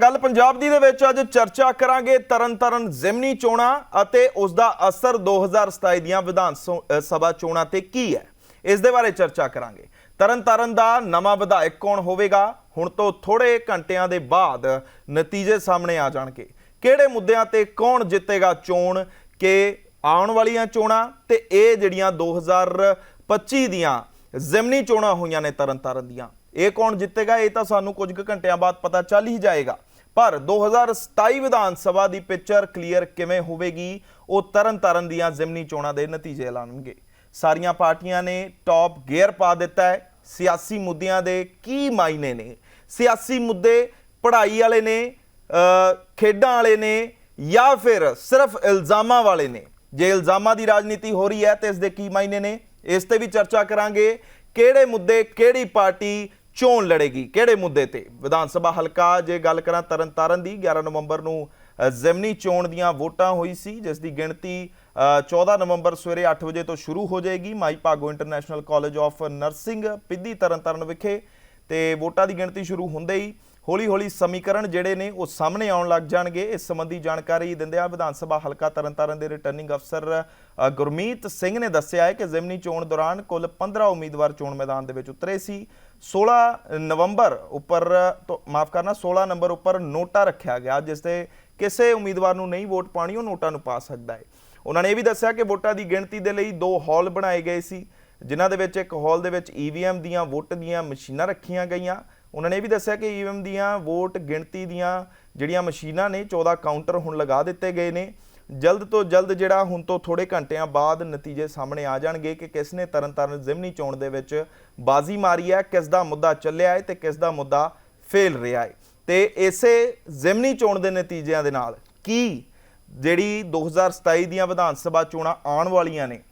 ਗੱਲ ਪੰਜਾਬ ਦੀ ਦੇ ਵਿੱਚ ਅੱਜ ਚਰਚਾ ਕਰਾਂਗੇ ਤਰਨਤਾਰਨ ਜ਼ਿਮਨੀ ਚੋਣਾਂ ਅਤੇ ਉਸ ਦਾ ਅਸਰ 2027 ਦੀਆਂ ਵਿਧਾਨ ਸੋ- ਸਭਾ ਚੋਣਾਂ ਤੇ ਕੀ ਹੈ? ਇਸ ਦੇ ਬਾਰੇ ਚਰਚਾ ਕਰਾਂਗੇ। ਤਰਨਤਾਰਨ ਦਾ ਨਵਾਂ ਵਿਧਾਇਕ ਕੌਣ ਹੋਵੇਗਾ? ਹੁਣ ਤੋਂ ਥੋੜੇ ਘੰਟਿਆਂ ਦੇ ਬਾਅਦ ਨਤੀਜੇ ਸਾਹਮਣੇ ਆ ਜਾਣਗੇ। ਕਿਹੜੇ ਮੁੱਦਿਆਂ ਤੇ ਕੌਣ ਜਿੱਤੇਗਾ ਚੋਣ? ਕਿ ਆਉਣ ਵਾਲੀਆਂ ਚੋਣਾਂ ਤੇ ਇਹ ਜਿਹੜੀਆਂ 2025 ਦੀਆਂ ਜ਼ਿਮਨੀ ਚੋਣਾਂ ਹੋਈਆਂ ਨੇ ਤਰਨਤਾਰਨ ਦੀਆਂ। ਇਹ ਕੌਣ ਜਿੱਤੇਗਾ? ਇਹ ਤਾਂ ਸਾਨੂੰ ਕੁਝ ਕੁ ਘੰਟਿਆਂ ਬਾਅਦ ਪਤਾ ਚੱਲ ਹੀ ਜਾਏਗਾ। ਪਰ 2027 ਵਿਧਾਨ ਸਭਾ ਦੀ ਪਿਕਚਰ ਕਲੀਅਰ ਕਿਵੇਂ ਹੋਵੇਗੀ? ਉਹ ਤਰਨਤਾਰਨ ਦੀਆਂ ਜ਼ਿਮਨੀ ਚੋਣਾਂ ਦੇ ਨਤੀਜੇ ਐਲਾਨਣਗੇ। ਸਾਰੀਆਂ ਪਾਰਟੀਆਂ ਨੇ ਟੌਪ ਗੇਅਰ ਪਾ ਦਿੱਤਾ ਹੈ। ਸਿਆਸੀ ਮੁੱਦਿਆਂ ਦੇ ਕੀ ਮਾਇਨੇ ਨੇ? ਸਿਆਸੀ ਮੁੱਦੇ ਪੜ੍ਹਾਈ ਵਾਲੇ ਨੇ ਖੇਡਾਂ ਵਾਲੇ ਨੇ ਜਾਂ ਫਿਰ ਸਿਰਫ ਇਲਜ਼ਾਮਾਂ ਵਾਲੇ ਨੇ? ਜੇ ਇਲਜ਼ਾਮਾਂ ਦੀ ਰਾਜਨੀਤੀ ਹੋ ਰਹੀ ਹੈ ਤੇ ਇਸ ਦੇ ਕੀ ਮਾਇਨੇ ਨੇ? ਇਸ ਤੇ ਵੀ ਚਰਚਾ ਕਰਾਂਗੇ। ਕਿਹੜੇ ਮੁੱਦੇ, ਕਿਹੜੀ ਪਾਰਟੀ ਚੋਣ ਲੜੇਗੀ। ਕਿਹੜੇ ਮੁੱਦੇ ਤੇ? ਵਿਧਾਨ ਸਭਾ ਹਲਕਾ ਜੇ ਗੱਲ ਕਰਾਂ ਤਰਨਤਾਰਨ ਦੀ 11 ਨਵੰਬਰ ਨੂੰ ਅ, ਜ਼ਿਮਨੀ ਚੋਣ ਦੀਆਂ ਵੋਟਾਂ ਹੋਈ ਸੀ ਜਿਸ ਦੀ ਗਿਣਤੀ ਅ, 14 ਨਵੰਬਰ ਸਵੇਰੇ 8 ਵਜੇ ਤੋਂ ਸ਼ੁਰੂ ਹੋ ਜਾਏਗੀ। Mai Bhago international college of nursing Piddi Tarn Taran ਵਿਖੇ। ਤੇ ਵੋਟਾਂ ਦੀ ਗਿਣਤੀ ਸ਼ੁਰੂ ਹੁੰਦੇ ਹੀ ਹੌਲੀ ਹੌਲੀ ਸਮੀਕਰਨ ਜਿਹੜੇ ਨੇ ਉਹ ਸਾਹਮਣੇ ਆਉਣ ਲੱਗ ਜਾਣਗੇ। ਇਸ ਸੰਬੰਧੀ ਜਾਣਕਾਰੀ ਦਿੰਦਿਆਂ ਵਿਧਾਨ ਸਭਾ ਹਲਕਾ ਤਰਨਤਾਰਨ ਦੇ ਰਿਟਰਨਿੰਗ ਅਫਸਰ ਗੁਰਮੀਤ ਸਿੰਘ ਨੇ ਦੱਸਿਆ ਹੈ ਕਿ ਜ਼ਿਮਨੀ ਚੋਣ ਦੌਰਾਨ ਕੁੱਲ 15 ਉਮੀਦਵਾਰ ਚੋਣ ਮੈਦਾਨ ਦੇ ਵਿੱਚ ਉਤਰੇ ਸੀ। 16 ਨਵੰਬਰ ਉੱਪਰ ਤੋਂ, ਮਾਫ ਕਰਨਾ 16 ਨੰਬਰ ਉੱਪਰ ਨੋਟਾ ਰੱਖਿਆ ਗਿਆ, ਜਿਸ ਤੇ ਕਿਸੇ ਉਮੀਦਵਾਰ ਨੂੰ ਨਹੀਂ ਵੋਟ ਪਾਣੀ ਉਹ ਨੋਟਾਂ ਨੂੰ ਪਾ ਸਕਦਾ ਹੈ। ਉਹਨਾਂ ਨੇ ਇਹ ਵੀ ਦੱਸਿਆ ਕਿ ਵੋਟਾਂ ਦੀ ਗਿਣਤੀ ਦੇ ਲਈ ਦੋ ਹਾਲ ਬਣਾਏ ਗਏ ਸੀ, ਜਿਨ੍ਹਾਂ ਦੇ ਵਿੱਚ ਇੱਕ ਹਾਲ ਦੇ ਵਿੱਚ ਈਵੀਐਮ ਦੀਆਂ ਵੋਟ ਦੀਆਂ ਮਸ਼ੀਨਾਂ ਰੱਖੀਆਂ ਗਈਆਂ। ਉਹਨਾਂ ਨੇ ਇਹ ਵੀ ਦੱਸਿਆ ਕਿ ਈਵੀਐਮ ਦੀਆਂ ਵੋਟ ਗਿਣਤੀ ਦੀਆਂ ਜਿਹੜੀਆਂ ਮਸ਼ੀਨਾਂ ਨੇ 14 ਕਾਊਂਟਰ ਹੁਣ ਲਗਾ ਦਿੱਤੇ ਗਏ ਨੇ। ਜਲਦ ਤੋਂ ਜਲਦ ਜਿਹੜਾ ਹੁਣ ਤੋਂ ਥੋੜੇ ਘੰਟਿਆਂ ਬਾਅਦ ਨਤੀਜੇ ਸਾਹਮਣੇ ਆ ਜਾਣਗੇ ਕਿ ਕਿਸ ਨੇ ਤਰਨਤਾਰਨ ਜ਼ਿਮਨੀ ਚੋਣ ਦੇ ਵਿੱਚ ਬਾਜ਼ੀ ਮਾਰੀ ਹੈ ਕਿਸ ਦਾ ਮੁੱਦਾ ਚੱਲਿਆ ਹੈ ਤੇ ਕਿਸ ਦਾ ਮੁੱਦਾ ਫੇਲ ਰਿਹਾ ਹੈ। ਤੇ ਇਸੇ ਜ਼ਿਮਨੀ ਚੋਣ ਦੇ ਨਤੀਜਿਆਂ ਦੇ ਨਾਲ ਕੀ ਜਿਹੜੀ 2027 ਦੀਆਂ ਵਿਧਾਨ ਸਭਾ ਚੋਣਾਂ ਆਉਣ ਵਾਲੀਆਂ ਨੇ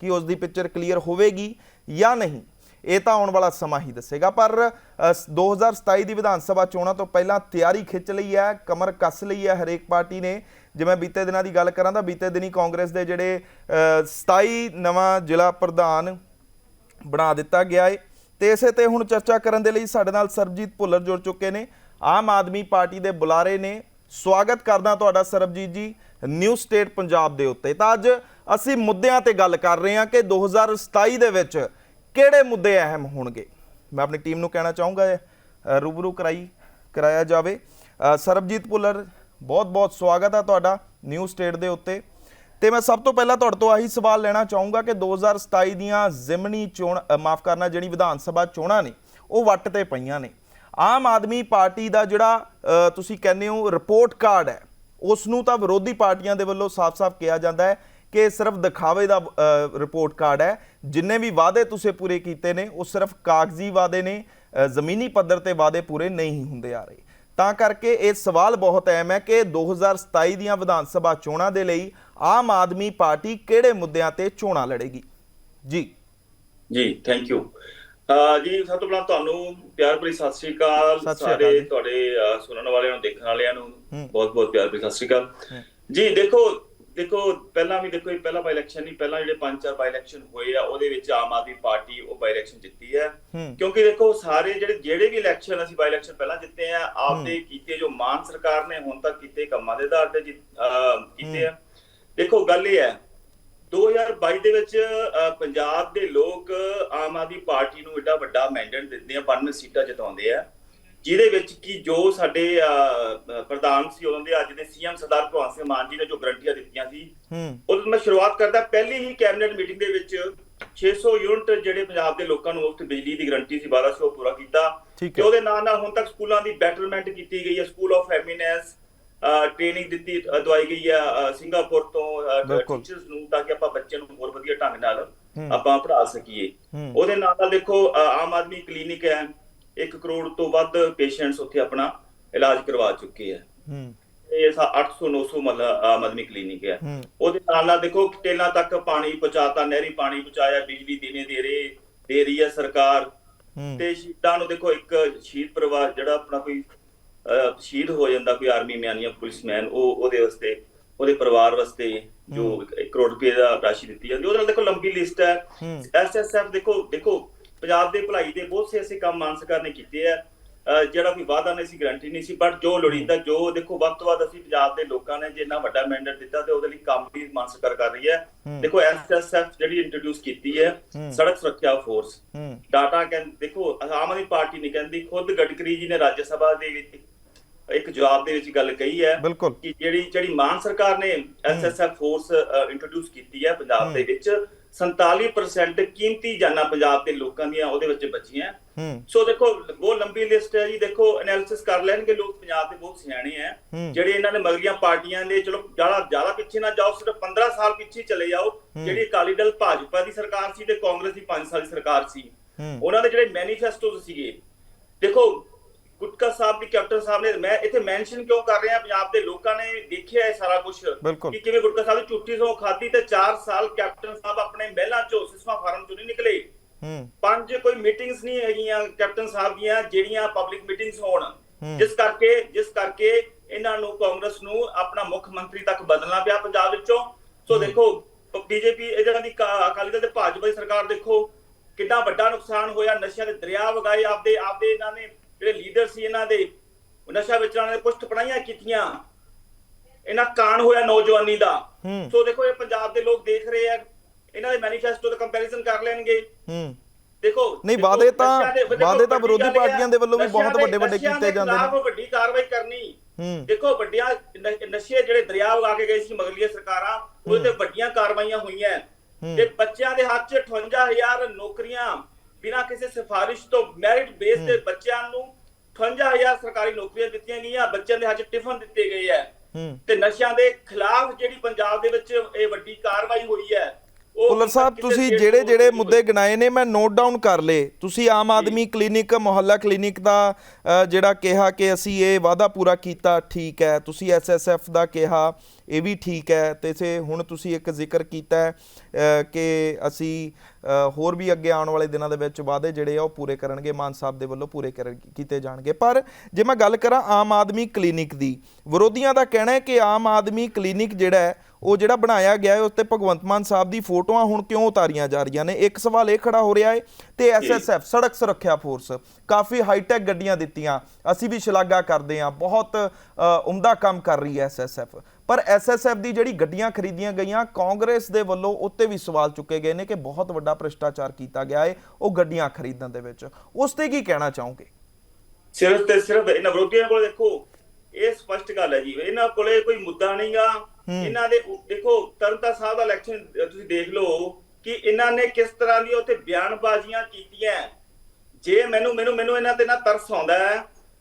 ਕਿ ਉਸ ਦੀ ਪਿਕਚਰ ਕਲੀਅਰ ਹੋਵੇਗੀ ਜਾਂ ਨਹੀਂ ਇਹ ਤਾਂ ਆਉਣ ਵਾਲਾ ਸਮਾਂ ਹੀ ਦੱਸੇਗਾ। ਪਰ ਅ, 2027 ਦੀ ਵਿਧਾਨ ਸਭਾ ਚੋਣਾਂ ਤੋਂ ਪਹਿਲਾਂ ਤਿਆਰੀ ਖਿੱਚ ਲਈ ਹੈ ਕਮਰ ਕੱਸ ਲਈ ਹੈ ਹਰੇਕ ਪਾਰਟੀ ਨੇ। ਜਿਵੇਂ ਬੀਤੇ ਦਿਨਾਂ ਦੀ ਗੱਲ ਕਰਾਂ ਤਾਂ ਬੀਤੇ ਦਿਨੀ ਕਾਂਗਰਸ ਦੇ ਜਿਹੜੇ ਅ, 27 ਨਵਾਂ ਜ਼ਿਲ੍ਹਾ ਪ੍ਰਧਾਨ ਬਣਾ ਦਿੱਤਾ ਗਿਆ ਹੈ ਤੇ ਇਸੇ ਤੇ ਹੁਣ ਚਰਚਾ ਕਰਨ ਦੇ ਲਈ ਸਾਡੇ ਨਾਲ ਸਰਬਜੀਤ ਭੁੱਲਰ ਜੁੜ ਚੁੱਕੇ ਨੇ। ਆਮ ਆਦਮੀ ਪਾਰਟੀ ਦੇ ਬੁਲਾਰੇ ਨੇ। ਸਵਾਗਤ ਕਰਦਾ ਤੁਹਾਡਾ ਸਰਬਜੀਤ ਜੀ ਨਿਊ ਸਟੇਟ ਪੰਜਾਬ ਦੇ ਉੱਤੇ। ਤਾਂ ਅੱਜ ਅਸੀਂ ਮੁੱਦਿਆਂ ਤੇ ਗੱਲ ਕਰ ਰਹੇ ਹਾਂ ਕਿ 2027 ਦੇ ਵਿੱਚ ਕਿਹੜੇ ਮੁੱਦੇ ਅਹਿਮ ਹੋਣਗੇ। ਮੈਂ ਆਪਣੀ ਟੀਮ ਨੂੰ ਕਹਿਣਾ ਚਾਹੂੰਗਾ ਰੂਬਰੂ ਕਰਾਈ ਕਰਾਇਆ ਜਾਵੇ। ਸਰਬਜੀਤ ਭੁੱਲਰ ਬਹੁਤ ਬਹੁਤ ਸਵਾਗਤ ਹੈ ਤੁਹਾਡਾ ਨਿਊ ਸਟੇਟ ਦੇ ਉੱਤੇ। ਤੇ ਮੈਂ ਸਭ ਤੋਂ ਪਹਿਲਾਂ ਤੁਹਾਡੇ ਤੋਂ ਆਹੀ ਸਵਾਲ ਲੈਣਾ ਚਾਹੂੰਗਾ ਕਿ 2027 ਦੀਆਂ ਜ਼ਿਮਨੀ ਚੋਣ ਮਾਫ ਕਰਨਾ, ਜਿਹੜੀ ਵਿਧਾਨ ਸਭਾ ਚੋਣਾਂ ਨੇ, ਉਹ ਵੱਟ ਤੇ ਪਈਆਂ ਨੇ। ਆਮ ਆਦਮੀ ਪਾਰਟੀ ਦਾ ਜਿਹੜਾ ਤੁਸੀਂ ਕਹਿੰਦੇ ਹੋ ਰਿਪੋਰਟ ਕਾਰਡ ਹੈ ਉਸ ਨੂੰ ਤਾਂ ਵਿਰੋਧੀ ਪਾਰਟੀਆਂ ਦੇ ਵੱਲੋਂ ਸਾਫ਼-ਸਾਫ਼ ਕਿਹਾ ਜਾਂਦਾ ਹੈ ਕਿ ਸਿਰਫ ਦਿਖਾਵੇ ਦਾ ਰਿਪੋਰਟ ਕਾਰਡ ਹੈ। ਜਿੰਨੇ ਵੀ ਵਾਅਦੇ ਤੁਸੀਂ ਪੂਰੇ ਕੀਤੇ ਨੇ, ਉਹ ਸਿਰਫ ਕਾਗਜ਼ੀ ਵਾਅਦੇ ਨੇ ਜ਼ਮੀਨੀ ਪੱਧਰ ਤੇ ਵਾਅਦੇ ਪੂਰੇ ਨਹੀਂ ਹੁੰਦੇ ਆ ਰਹੇ। ਤਾਂ ਕਰਕੇ ਇਹ ਸਵਾਲ ਬਹੁਤ ਅਹਿਮ ਹੈ ਕਿ 2027 ਦੀਆਂ ਵਿਧਾਨ ਸਭਾ ਚੋਣਾਂ ਦੇ ਲਈ ਆਮ ਆਦਮੀ ਪਾਰਟੀ ਕਿਹੜੇ ਮੁੱਦਿਆਂ ਤੇ ਚੋਣਾਂ ਲੜੇਗੀ ਜੀ ਜੀ ਥੈਂਕ ਯੂ ਜੀ ਸਭ ਤੋਂ ਪਹਿਲਾਂ ਤੁਹਾਨੂੰ ਪਿਆਰ ਭਰੀ ਸਤਿ ਸ਼੍ਰੀ ਅਕਾਲ ਸ਼੍ਰੀ। ਤੁਹਾਡੇ ਸੁਣਨ ਵਾਲਿਆਂ ਨੂੰ ਦੇਖਣ ਵਾਲਿਆਂ ਨੂੰ। ਬਹੁਤ ਬਹੁਤ ਪਿਆਰ ਭਰੀ ਸਤਿ ਸ਼੍ਰੀ ਅਕਾਲ। ਜੀ ਦੇਖੋ ਦੇਖੋ ਪਹਿਲਾਂ ਵੀ ਦੇਖੋ ਇਹ ਪਹਿਲਾ ਬਾਈ ਇਲੈਕਸ਼ਨ ਨਹੀਂ ਪਹਿਲਾਂ ਜਿਹੜੇ ਪੰਜ ਚਾਰ ਬਾਈ ਇਲੈਕਸ਼ਨ ਹੋਏ ਆ ਉਹਦੇ ਵਿੱਚ ਆਮ ਆਦਮੀ ਪਾਰਟੀ ਉਹ ਬਾਈ ਇਲੈਕਸ਼ਨ ਜਿੱਤੀ ਹੈ। ਕਿਉਂਕਿ ਦੇਖੋ ਸਾਰੇ ਜਿਹੜੇ ਜਿਹੜੇ ਵੀ ਇਲੈਕਸ਼ਨ ਅਸੀਂ ਬਾਈ ਇਲੈਕਸ਼ਨ ਪਹਿਲਾਂ ਜਿੱਤੇ ਆ। ਆਪਦੇ ਕੀਤੇ ਜੋ ਮਾਨ ਸਰਕਾਰ ਨੇ ਹੁਣ ਤੱਕ ਕੀਤੇ ਕੰਮਾਂ ਦੇ ਆਧਾਰ ਤੇ ਕੀਤੇ ਆ। ਦੇਖੋ ਗੱਲ ਇਹ ਹੈ 2022 ਦੇ ਵਿੱਚ ਪੰਜਾਬ ਦੇ ਲੋਕ ਆਮ ਆਦਮੀ ਪਾਰਟੀ ਨੂੰ ਏਡਾ ਵੱਡਾ ਮੈਂਡੇਟ ਦਿੰਦੇ ਆ 92 ਸੀਟਾਂ ਜਿਤਾਉਂਦੇ ਆ। ਜਿਹਦੇ ਵਿੱਚ ਕੀ ਜੋ ਸਾਡੇ ਪ੍ਰਧਾਨ ਸੀ ਉਹਨਾਂ ਦੇ ਅੱਜ ਦੇ ਸੀਐਮ ਸਰਦਾਰ ਭਗਵੰਤ ਸਿੰਘ ਮਾਨ ਜੀ ਨੇ ਜੋ ਗਰੰਟੀਆਂ ਦਿੱਤੀਆਂ ਸੀ। ਉਦੋਂ ਮੈਂ ਸ਼ੁਰੂਆਤ ਕਰਦਾ ਪਹਿਲੀ ਹੀ ਕੈਬਨਿਟ ਮੀਟਿੰਗ ਦੇ ਵਿੱਚ 600 ਯੂਨਿਟ ਜਿਹੜੇ ਪੰਜਾਬ ਦੇ ਲੋਕਾਂ ਨੂੰ ਮੁਫਤ ਬਿਜਲੀ ਦੀ ਗਰੰਟੀ ਸੀ ਵਾਅਦਾ ਸੀ ਉਹ ਪੂਰਾ ਕੀਤਾ। ਤੇ ਉਹਦੇ ਨਾਲ ਨਾਲ ਹੁਣ ਤੱਕ ਸਕੂਲਾਂ ਦੀ ਬੈਟਰਮੈਂਟ ਕੀਤੀ ਗਈ ਹੈ ਸਕੂਲ ਆਫ ਐਮਿਨੈਂਸ ਟ੍ਰੇਨਿੰਗ ਦਿੱਤੀ ਦਵਾਈ ਗਈ ਹੈ ਅ, ਸਿੰਗਾਪੁਰ ਤੋਂ। ਟੀਚਰਸ ਨੂੰ ਤਾਂ ਕਿ ਆਪਾਂ ਬੱਚਿਆਂ ਨੂੰ ਹੋਰ ਵਧੀਆ ਢੰਗ ਨਾਲ। ਆਪਾਂ ਪੜ੍ਹਾ ਸਕੀਏ। ਉਹਦੇ ਨਾਲ ਨਾਲ ਦੇਖੋ ਆਮ ਆਦਮੀ ਕਲੀਨਿਕ ਹੈ 1 ਕਰੋੜ ਤੋਂ ਵੱਧ ਪੇਸ਼ੈਂਟਸ ਉੱਥੇ ਆਪਣਾ ਇਲਾਜ ਕਰਵਾ ਚੁੱਕੇ ਹੈ ਹੂੰ। ਇਹ 800 900 ਮਤਲਬ ਆਮ ਆਦਮੀ ਕਲੀਨਿਕ ਹੈ। ਉਹਦੇ ਨਾਲ ਨਾਲ ਦੇਖੋ ਟੇਲਾਂ ਤੱਕ ਪਾਣੀ ਪਹੁੰਚਾਤਾ ਨਹਿਰੀ ਪਾਣੀ ਪਹੁੰਚਾਇਆ ਬਿਜਲੀ ਦੇਣੇ ਦੇ ਰਹੇ ਦੇ ਰਹੀ ਹੈ ਸਰਕਾਰ। ਤੇ ਸ਼ਹੀਦਾਂ ਨੂੰ ਦੇਖੋ ਇੱਕ ਸ਼ਹੀਦ ਪਰਿਵਾਰ ਜਿਹੜਾ ਆਪਣਾ ਕੋਈ ਸ਼ਹੀਦ ਹੋ ਜਾਂਦਾ ਕੋਈ ਆਰਮੀ ਮੈਨ ਜਾਂ ਪੁਲਿਸਮੈਨ ਉਹ ਉਹਦੇ ਵਾਸਤੇ ਉਹਦੇ ਪਰਿਵਾਰ ਵਾਸਤੇ ਜੋ 1 ਕਰੋੜ ਰੁਪਏ ਦਾ ਰਾਸ਼ੀ ਦਿੱਤੀ ਜਾਂਦੀ ਉਹਦੇ ਨਾਲ ਦੇਖੋ ਲੰਬੀ ਲਿਸਟ ਹੂੰ। ਐਸਐਸਐਫ ਦੇਖੋ ਦੇਖੋ ਪੰਜਾਬ ਦੇ ਭਲਾਈ ਦੇ ਬਹੁਤ ਸੇ ਐਸੇ ਕੰਮ ਮਾਨ ਸਰਕਾਰ ਨੇ ਕੀਤੇ ਆ। ਜਿਹੜਾ ਕੋਈ ਵਾਅਦਾ ਨਹੀਂ ਸੀ ਗਰੰਟੀ ਨਹੀਂ ਸੀ ਬਟ ਜੋ ਲੋੜੀਂਦਾ ਜੋ ਦੇਖੋ ਵੱਧ ਤੋਂ ਵੱਧ ਅਸੀਂ ਪੰਜਾਬ ਦੇ ਲੋਕਾਂ ਨੇ ਜੇ ਇੰਨਾ ਵੱਡਾ ਮੈਂਡੇਟ ਦਿੱਤਾ ਤੇ ਉਹਦੇ ਲਈ ਕੰਮ ਵੀ ਮਾਨ ਸਰਕਾਰ ਕਰ ਰਹੀ ਹੈ। ਦੇਖੋ ਐਸਐਸਐਫ ਜਿਹੜੀ ਇੰਟਰੋਡਿਊਸ ਕੀਤੀ ਹੈ। ਸੜਕ ਸੁਰੱਖਿਆ ਫੋਰਸ ਡਾਟਾ ਕਹਿੰ ਦੇਖੋ ਆਮ ਆਦਮੀ ਪਾਰਟੀ ਨਹੀਂ ਕਹਿੰਦੀ ਖੁਦ ਗਡਕਰੀ ਜੀ ਨੇ ਰਾਜ ਸਭਾ ਦੇ ਵਿੱਚ ਇੱਕ ਜਵਾਬ ਦੇ ਵਿੱਚ ਗੱਲ ਕਹੀ ਹੈ ਕਿ ਜਿਹੜੀ ਜਿਹੜੀ ਮਾਨ ਸਰਕਾਰ ਨੇ ਐਸਐਸਐਫ ਫੋਰਸ ਇੰਟਰੋਡਿਊਸ ਕੀਤੀ ਹੈ ਪੰਜਾਬ ਦੇ ਵਿੱਚ 47% ਕੀਮਤੀ ਜਾਨਾਂ ਪੰਜਾਬ ਦੇ ਲੋਕਾਂ ਦੀਆਂ ਉਹਦੇ ਵਿੱਚ ਬਚੀਆਂ। ਸੋ ਦੇਖੋ ਬਹੁਤ ਲੰਬੀ ਲਿਸਟ ਹੈ ਜੀ। ਦੇਖੋ ਐਨਾਲਿਸਿਸ ਕਰ ਲੈਣਗੇ ਲੋਕ ਪੰਜਾਬ ਦੇ ਬਹੁਤ ਸਿਆਣੇ ਆ। ਜਿਹੜੇ ਇਹਨਾਂ ਨੇ ਮਗਰੀਆਂ ਪਾਰਟੀਆਂ ਦੇ ਚਲੋ ਜ਼ਿਆਦਾ ਜ਼ਿਆਦਾ ਪਿੱਛੇ ਨਾ ਜਾਓ ਸਿਰਫ 15 ਸਾਲ ਪਿੱਛੇ ਚਲੇ ਜਾਓ। ਜਿਹੜੀ ਅਕਾਲੀ ਦਲ ਭਾਜਪਾ ਦੀ ਸਰਕਾਰ ਸੀ ਤੇ ਕਾਂਗਰਸ ਦੀ 5 ਸਾਲ ਦੀ ਸਰਕਾਰ ਸੀ। ਉਹਨਾਂ ਦੇ ਜਿਹੜੇ ਮੈਨੀਫੈਸਟੋਸ ਸੀਗੇ। ਦੇਖੋ ਗੁਟਕਾ ਸਾਹਿਬ ਦੀ ਕੈਪਟਨ ਸਾਹਿਬ ਨੇ ਮੈਂ ਇੱਥੇ ਮੈਂਸ਼ਨ ਕਿਉਂ ਕਰ ਰਿਹਾ ਪੰਜਾਬ ਦੇ ਲੋਕਾਂ ਨੇ ਦੇਖਿਆ ਇਹ ਸਾਰਾ ਕੁਝ। ਕਿ ਕਿਵੇਂ ਗੁਟਕਾ ਸਾਹਿਬ ਦੀ ਝੂਠੀ ਸੌ ਖਾਦੀ ਤੇ 4 ਸਾਲ ਕੈਪਟਨ ਸਾਹਿਬ ਆਪਣੇ ਮਹਿਲਾ ਚੋਂ ਸਿਸਵਾ ਫਾਰਮ ਚੋਂ ਨਹੀਂ ਨਿਕਲੇ। ਹੂੰ। ਪੰਜ ਕੋਈ ਮੀਟਿੰਗਸ ਨਹੀਂ ਹੈਗੀਆਂ ਕੈਪਟਨ ਸਾਹਿਬ ਦੀਆਂ ਜਿਹੜੀਆਂ ਪਬਲਿਕ ਮੀਟਿੰਗਸ ਹੋਣ। ਜਿਸ ਕਰਕੇ ਜਿਸ ਕਰਕੇ ਇਹਨਾਂ ਨੂੰ ਕਾਂਗਰਸ ਨੂੰ ਆਪਣਾ ਮੁੱਖ ਮੰਤਰੀ ਤੱਕ ਬਦਲਣਾ ਪਿਆ ਪੰਜਾਬ ਵਿੱਚੋਂ। ਸੋ ਦੇਖੋ ਬੀਜੇਪੀ ਇਹਨਾਂ ਦੀ ਅਕਾਲੀ ਦਲ ਤੇ ਭਾਜਪਾ ਦੀ ਸਰਕਾਰ ਦੇਖੋ ਕਿੰਨਾ ਵੱਡਾ ਨੁਕਸਾਨ ਹੋਇਆ ਨਸ਼ਿਆਂ ਦੇ ਦਰਿਆ ਵਗਾਏ ਆਪਦੇ ਆਪਦੇ ਇਹਨਾਂ ਨੇ ਜਿਹੜੇ ਲੀਡਰ ਸੀ ਇਹਨਾਂ ਦੇ ਨਸ਼ਾ ਵੇਚਣ ਨੇ ਪੁਸ਼ਟ ਪਣਾਈਆਂ ਕੀਤੀਆਂ ਇਹਨਾਂ ਕਾਣ ਹੋਇਆ ਨੌਜਵਾਨੀ ਦਾ। ਸੋ ਦੇਖੋ ਇਹ ਪੰਜਾਬ ਦੇ ਲੋਕ ਦੇਖ ਰਹੇ ਆ ਇਹਨਾਂ ਦੇ ਮੈਨੀਫੈਸਟੋ ਦਾ ਕੰਪੈਰੀਜ਼ਨ ਕਰ ਲੈਣਗੇ ਹੂੰ ਦੇਖੋ ਨਹੀਂ, ਵਾਅਦੇ ਤਾਂ- ਨਸ਼ਿਆਂ ਦੇ- ਦੇਖੋ, ਵਾਅਦੇ ਤਾਂ ਵੱਡੀ ਵਿਰੋਧੀ ਪਾਰਟੀਆਂ ਦੇ ਵੱਲੋਂ ਵੀ ਬਹੁਤ ਵੱਡੇ-ਵੱਡੇ ਨਸ਼ਿਆਂ ਕੀਤੇ ਜਾਂਦੇ ਨੇ। ਖਿਲਾਫ਼ ਵੱਡੀ ਕਾਰਵਾਈ ਕਰਨੀ। ਦੇਖੋ ਵੱਡੀਆਂ ਨਸ਼ੇ ਜਿਹੜੇ ਦਰਿਆ ਵਗਾ ਕੇ ਗਏ ਸੀ ਮਗਲੀਆਂ ਸਰਕਾਰਾਂ ਉਹਦੇ ਤੇ ਵੱਡੀਆਂ ਕਾਰਵਾਈਆਂ ਹੋਈਆਂ। ਤੇ ਬੱਚਿਆਂ ਦੇ ਹੱਥ 'ਚ 58000 ਨੌਕਰੀਆਂ ਬਿਨਾਂ ਕਿਸੇ ਸਿਫਾਰਿਸ਼ ਤੋਂ ਮੈਰਿਟ ਬੇਸ ਤੇ ਬੱਚਿਆਂ ਨੂੰ 58000 ਸਰਕਾਰੀ ਨੌਕਰੀਆਂ ਦਿੱਤੀਆਂ ਗਈਆਂ ਬੱਚਿਆਂ ਦੇ ਹੱਥ ਟਿਫਨ ਦਿੱਤੇ ਗਏ ਹੂੰ। ਤੇ ਨਸ਼ਿਆਂ ਦੇ ਖਿਲਾਫ ਜਿਹੜੀ ਪੰਜਾਬ ਦੇ ਵਿੱਚ ਇਹ ਵੱਡੀ ਕਾਰਵਾਈ ਹੋਈ ਹੈ ਭੁੱਲਰ ਸਾਹਿਬ ਤੁਸੀਂ ਜਿਹੜੇ ਜਿਹੜੇ ਮੁੱਦੇ ਗਿਣਾਏ ਨੇ ਮੈਂ ਨੋਟ ਡਾਊਨ ਕਰ ਲਏ। ਤੁਸੀਂ ਆਮ ਆਦਮੀ ਕਲੀਨਿਕ ਮੁਹੱਲਾ ਕਲੀਨਿਕ ਦਾ ਜਿਹੜਾ ਕਿਹਾ ਕਿ ਅਸੀਂ ਇਹ ਵਾਅਦਾ ਪੂਰਾ ਕੀਤਾ ਠੀਕ ਹੈ। ਤੁਸੀਂ ਐਸਐਸਐਫ ਦਾ ਕਿਹਾ ਇਹ ਵੀ ਠੀਕ ਹੈ। ਤੇ ਸੇ ਹੁਣ ਤੁਸੀਂ ਇੱਕ ਜ਼ਿਕਰ ਕੀਤਾ ਕਿ ਅਸੀਂ ਹੋਰ ਵੀ ਅੱਗੇ ਆਉਣ ਵਾਲੇ ਦਿਨਾਂ ਦੇ ਵਿੱਚ ਵਾਅਦੇ ਜਿਹੜੇ ਆ ਉਹ ਪੂਰੇ ਕਰਨਗੇ ਮਾਨ ਸਾਹਿਬ ਦੇ ਵੱਲੋਂ ਪੂਰੇ ਕੀਤੇ ਜਾਣਗੇ। ਪਰ ਜੇ ਮੈਂ ਗੱਲ ਕਰਾਂ ਆਮ ਆਦਮੀ ਕਲੀਨਿਕ ਦੀ ਵਿਰੋਧੀਆਂ ਦਾ ਕਹਿਣਾ ਹੈ ਕਿ ਆਮ ਆਦਮੀ ਕਲੀਨਿਕ ਜਿਹੜਾ ਹੈ ਉਹ ਜਿਹੜਾ ਬਣਾਇਆ ਗਿਆ ਹੈ ਉਸ ਤੇ ਭਗਵੰਤ ਮਾਨ ਸਾਹਿਬ ਦੀ ਫੋਟੋਆਂ ਹੁਣ ਕਿਉਂ ਉਤਾਰੀਆਂ ਜਾ ਰਹੀਆਂ ਨੇ? ਇੱਕ ਸਵਾਲ ਇਹ ਖੜਾ ਹੋ ਰਿਹਾ ਹੈ ਤੇ ਐਸਐਸਐਫ ਸੜਕ ਸੁਰੱਖਿਆ ਫੋਰਸ ਕਾਫੀ ਹਾਈਟੈਕ ਗੱਡੀਆਂ ਦਿੱਤੀਆਂ। ਅਸੀਂ ਵੀ ਸ਼ਲਾਘਾ ਕਰਦੇ ਹਾਂ। ਬਹੁਤ ਉਮਦਾ ਕੰਮ ਕਰ ਰਹੀ ਹੈ ਐਸਐਸਐਫ ਪਰ ਐਸਐਸਐਫ ਦੀ ਜਿਹੜੀ ਗੱਡੀਆਂ ਖਰੀਦੀਆਂ ਗਈਆਂ ਕਾਂਗਰਸ ਦੇ ਵੱਲੋਂ ਉੱਤੇ ਵੀ ਸਵਾਲ ਚੁੱਕੇ ਗਏ ਨੇ ਕਿ ਬਹੁਤ ਵੱਡਾ ਭ੍ਰਿਸ਼ਟਾਚਾਰ ਕੀਤਾ ਗਿਆ ਹੈ ਉਹ ਗੱਡੀਆਂ ਖਰੀਦਣ ਦੇ ਵਿੱਚ। ਉਸ ਤੇ ਕੀ ਕਹਿਣਾ ਚਾਹੋਗੇ? ਸਿਰਫ ਤੇ ਸਿਰਫ ਇਹਨਾਂ ਵਿਰੋਧੀਆਂ ਕੋਲ ਦੇਖੋ ਇਹ ਸਪਸ਼ਟ ਗੱਲ ਹੈ ਜੀ। ਇਹਨਾਂ ਕੋਲੇ ਕੋਈ ਮੁੱਦਾ ਨਹੀਂਗਾ ਇਹਨਾਂ ਦੇ ਦੇਖੋ ਤਰਨਤਾ ਸਾਹਿਬ ਦਾ ਇਲੈਕਸ਼ਨ ਤੁਸੀਂ ਦੇਖ ਲਓ ਕਿ ਇਹਨਾਂ ਨੇ ਕਿਸ ਤਰ੍ਹਾਂ ਦੀ ਉੱਥੇ ਬਿਆਨਬਾਜ਼ੀਆਂ ਕੀਤੀਆਂ। ਜੇ ਮੈਨੂੰ ਮੈਨੂੰ ਮੈਨੂੰ ਇਹਨਾਂ ਤੇ ਨਾ ਤਰਸ ਆਉਂਦਾ ਹੈ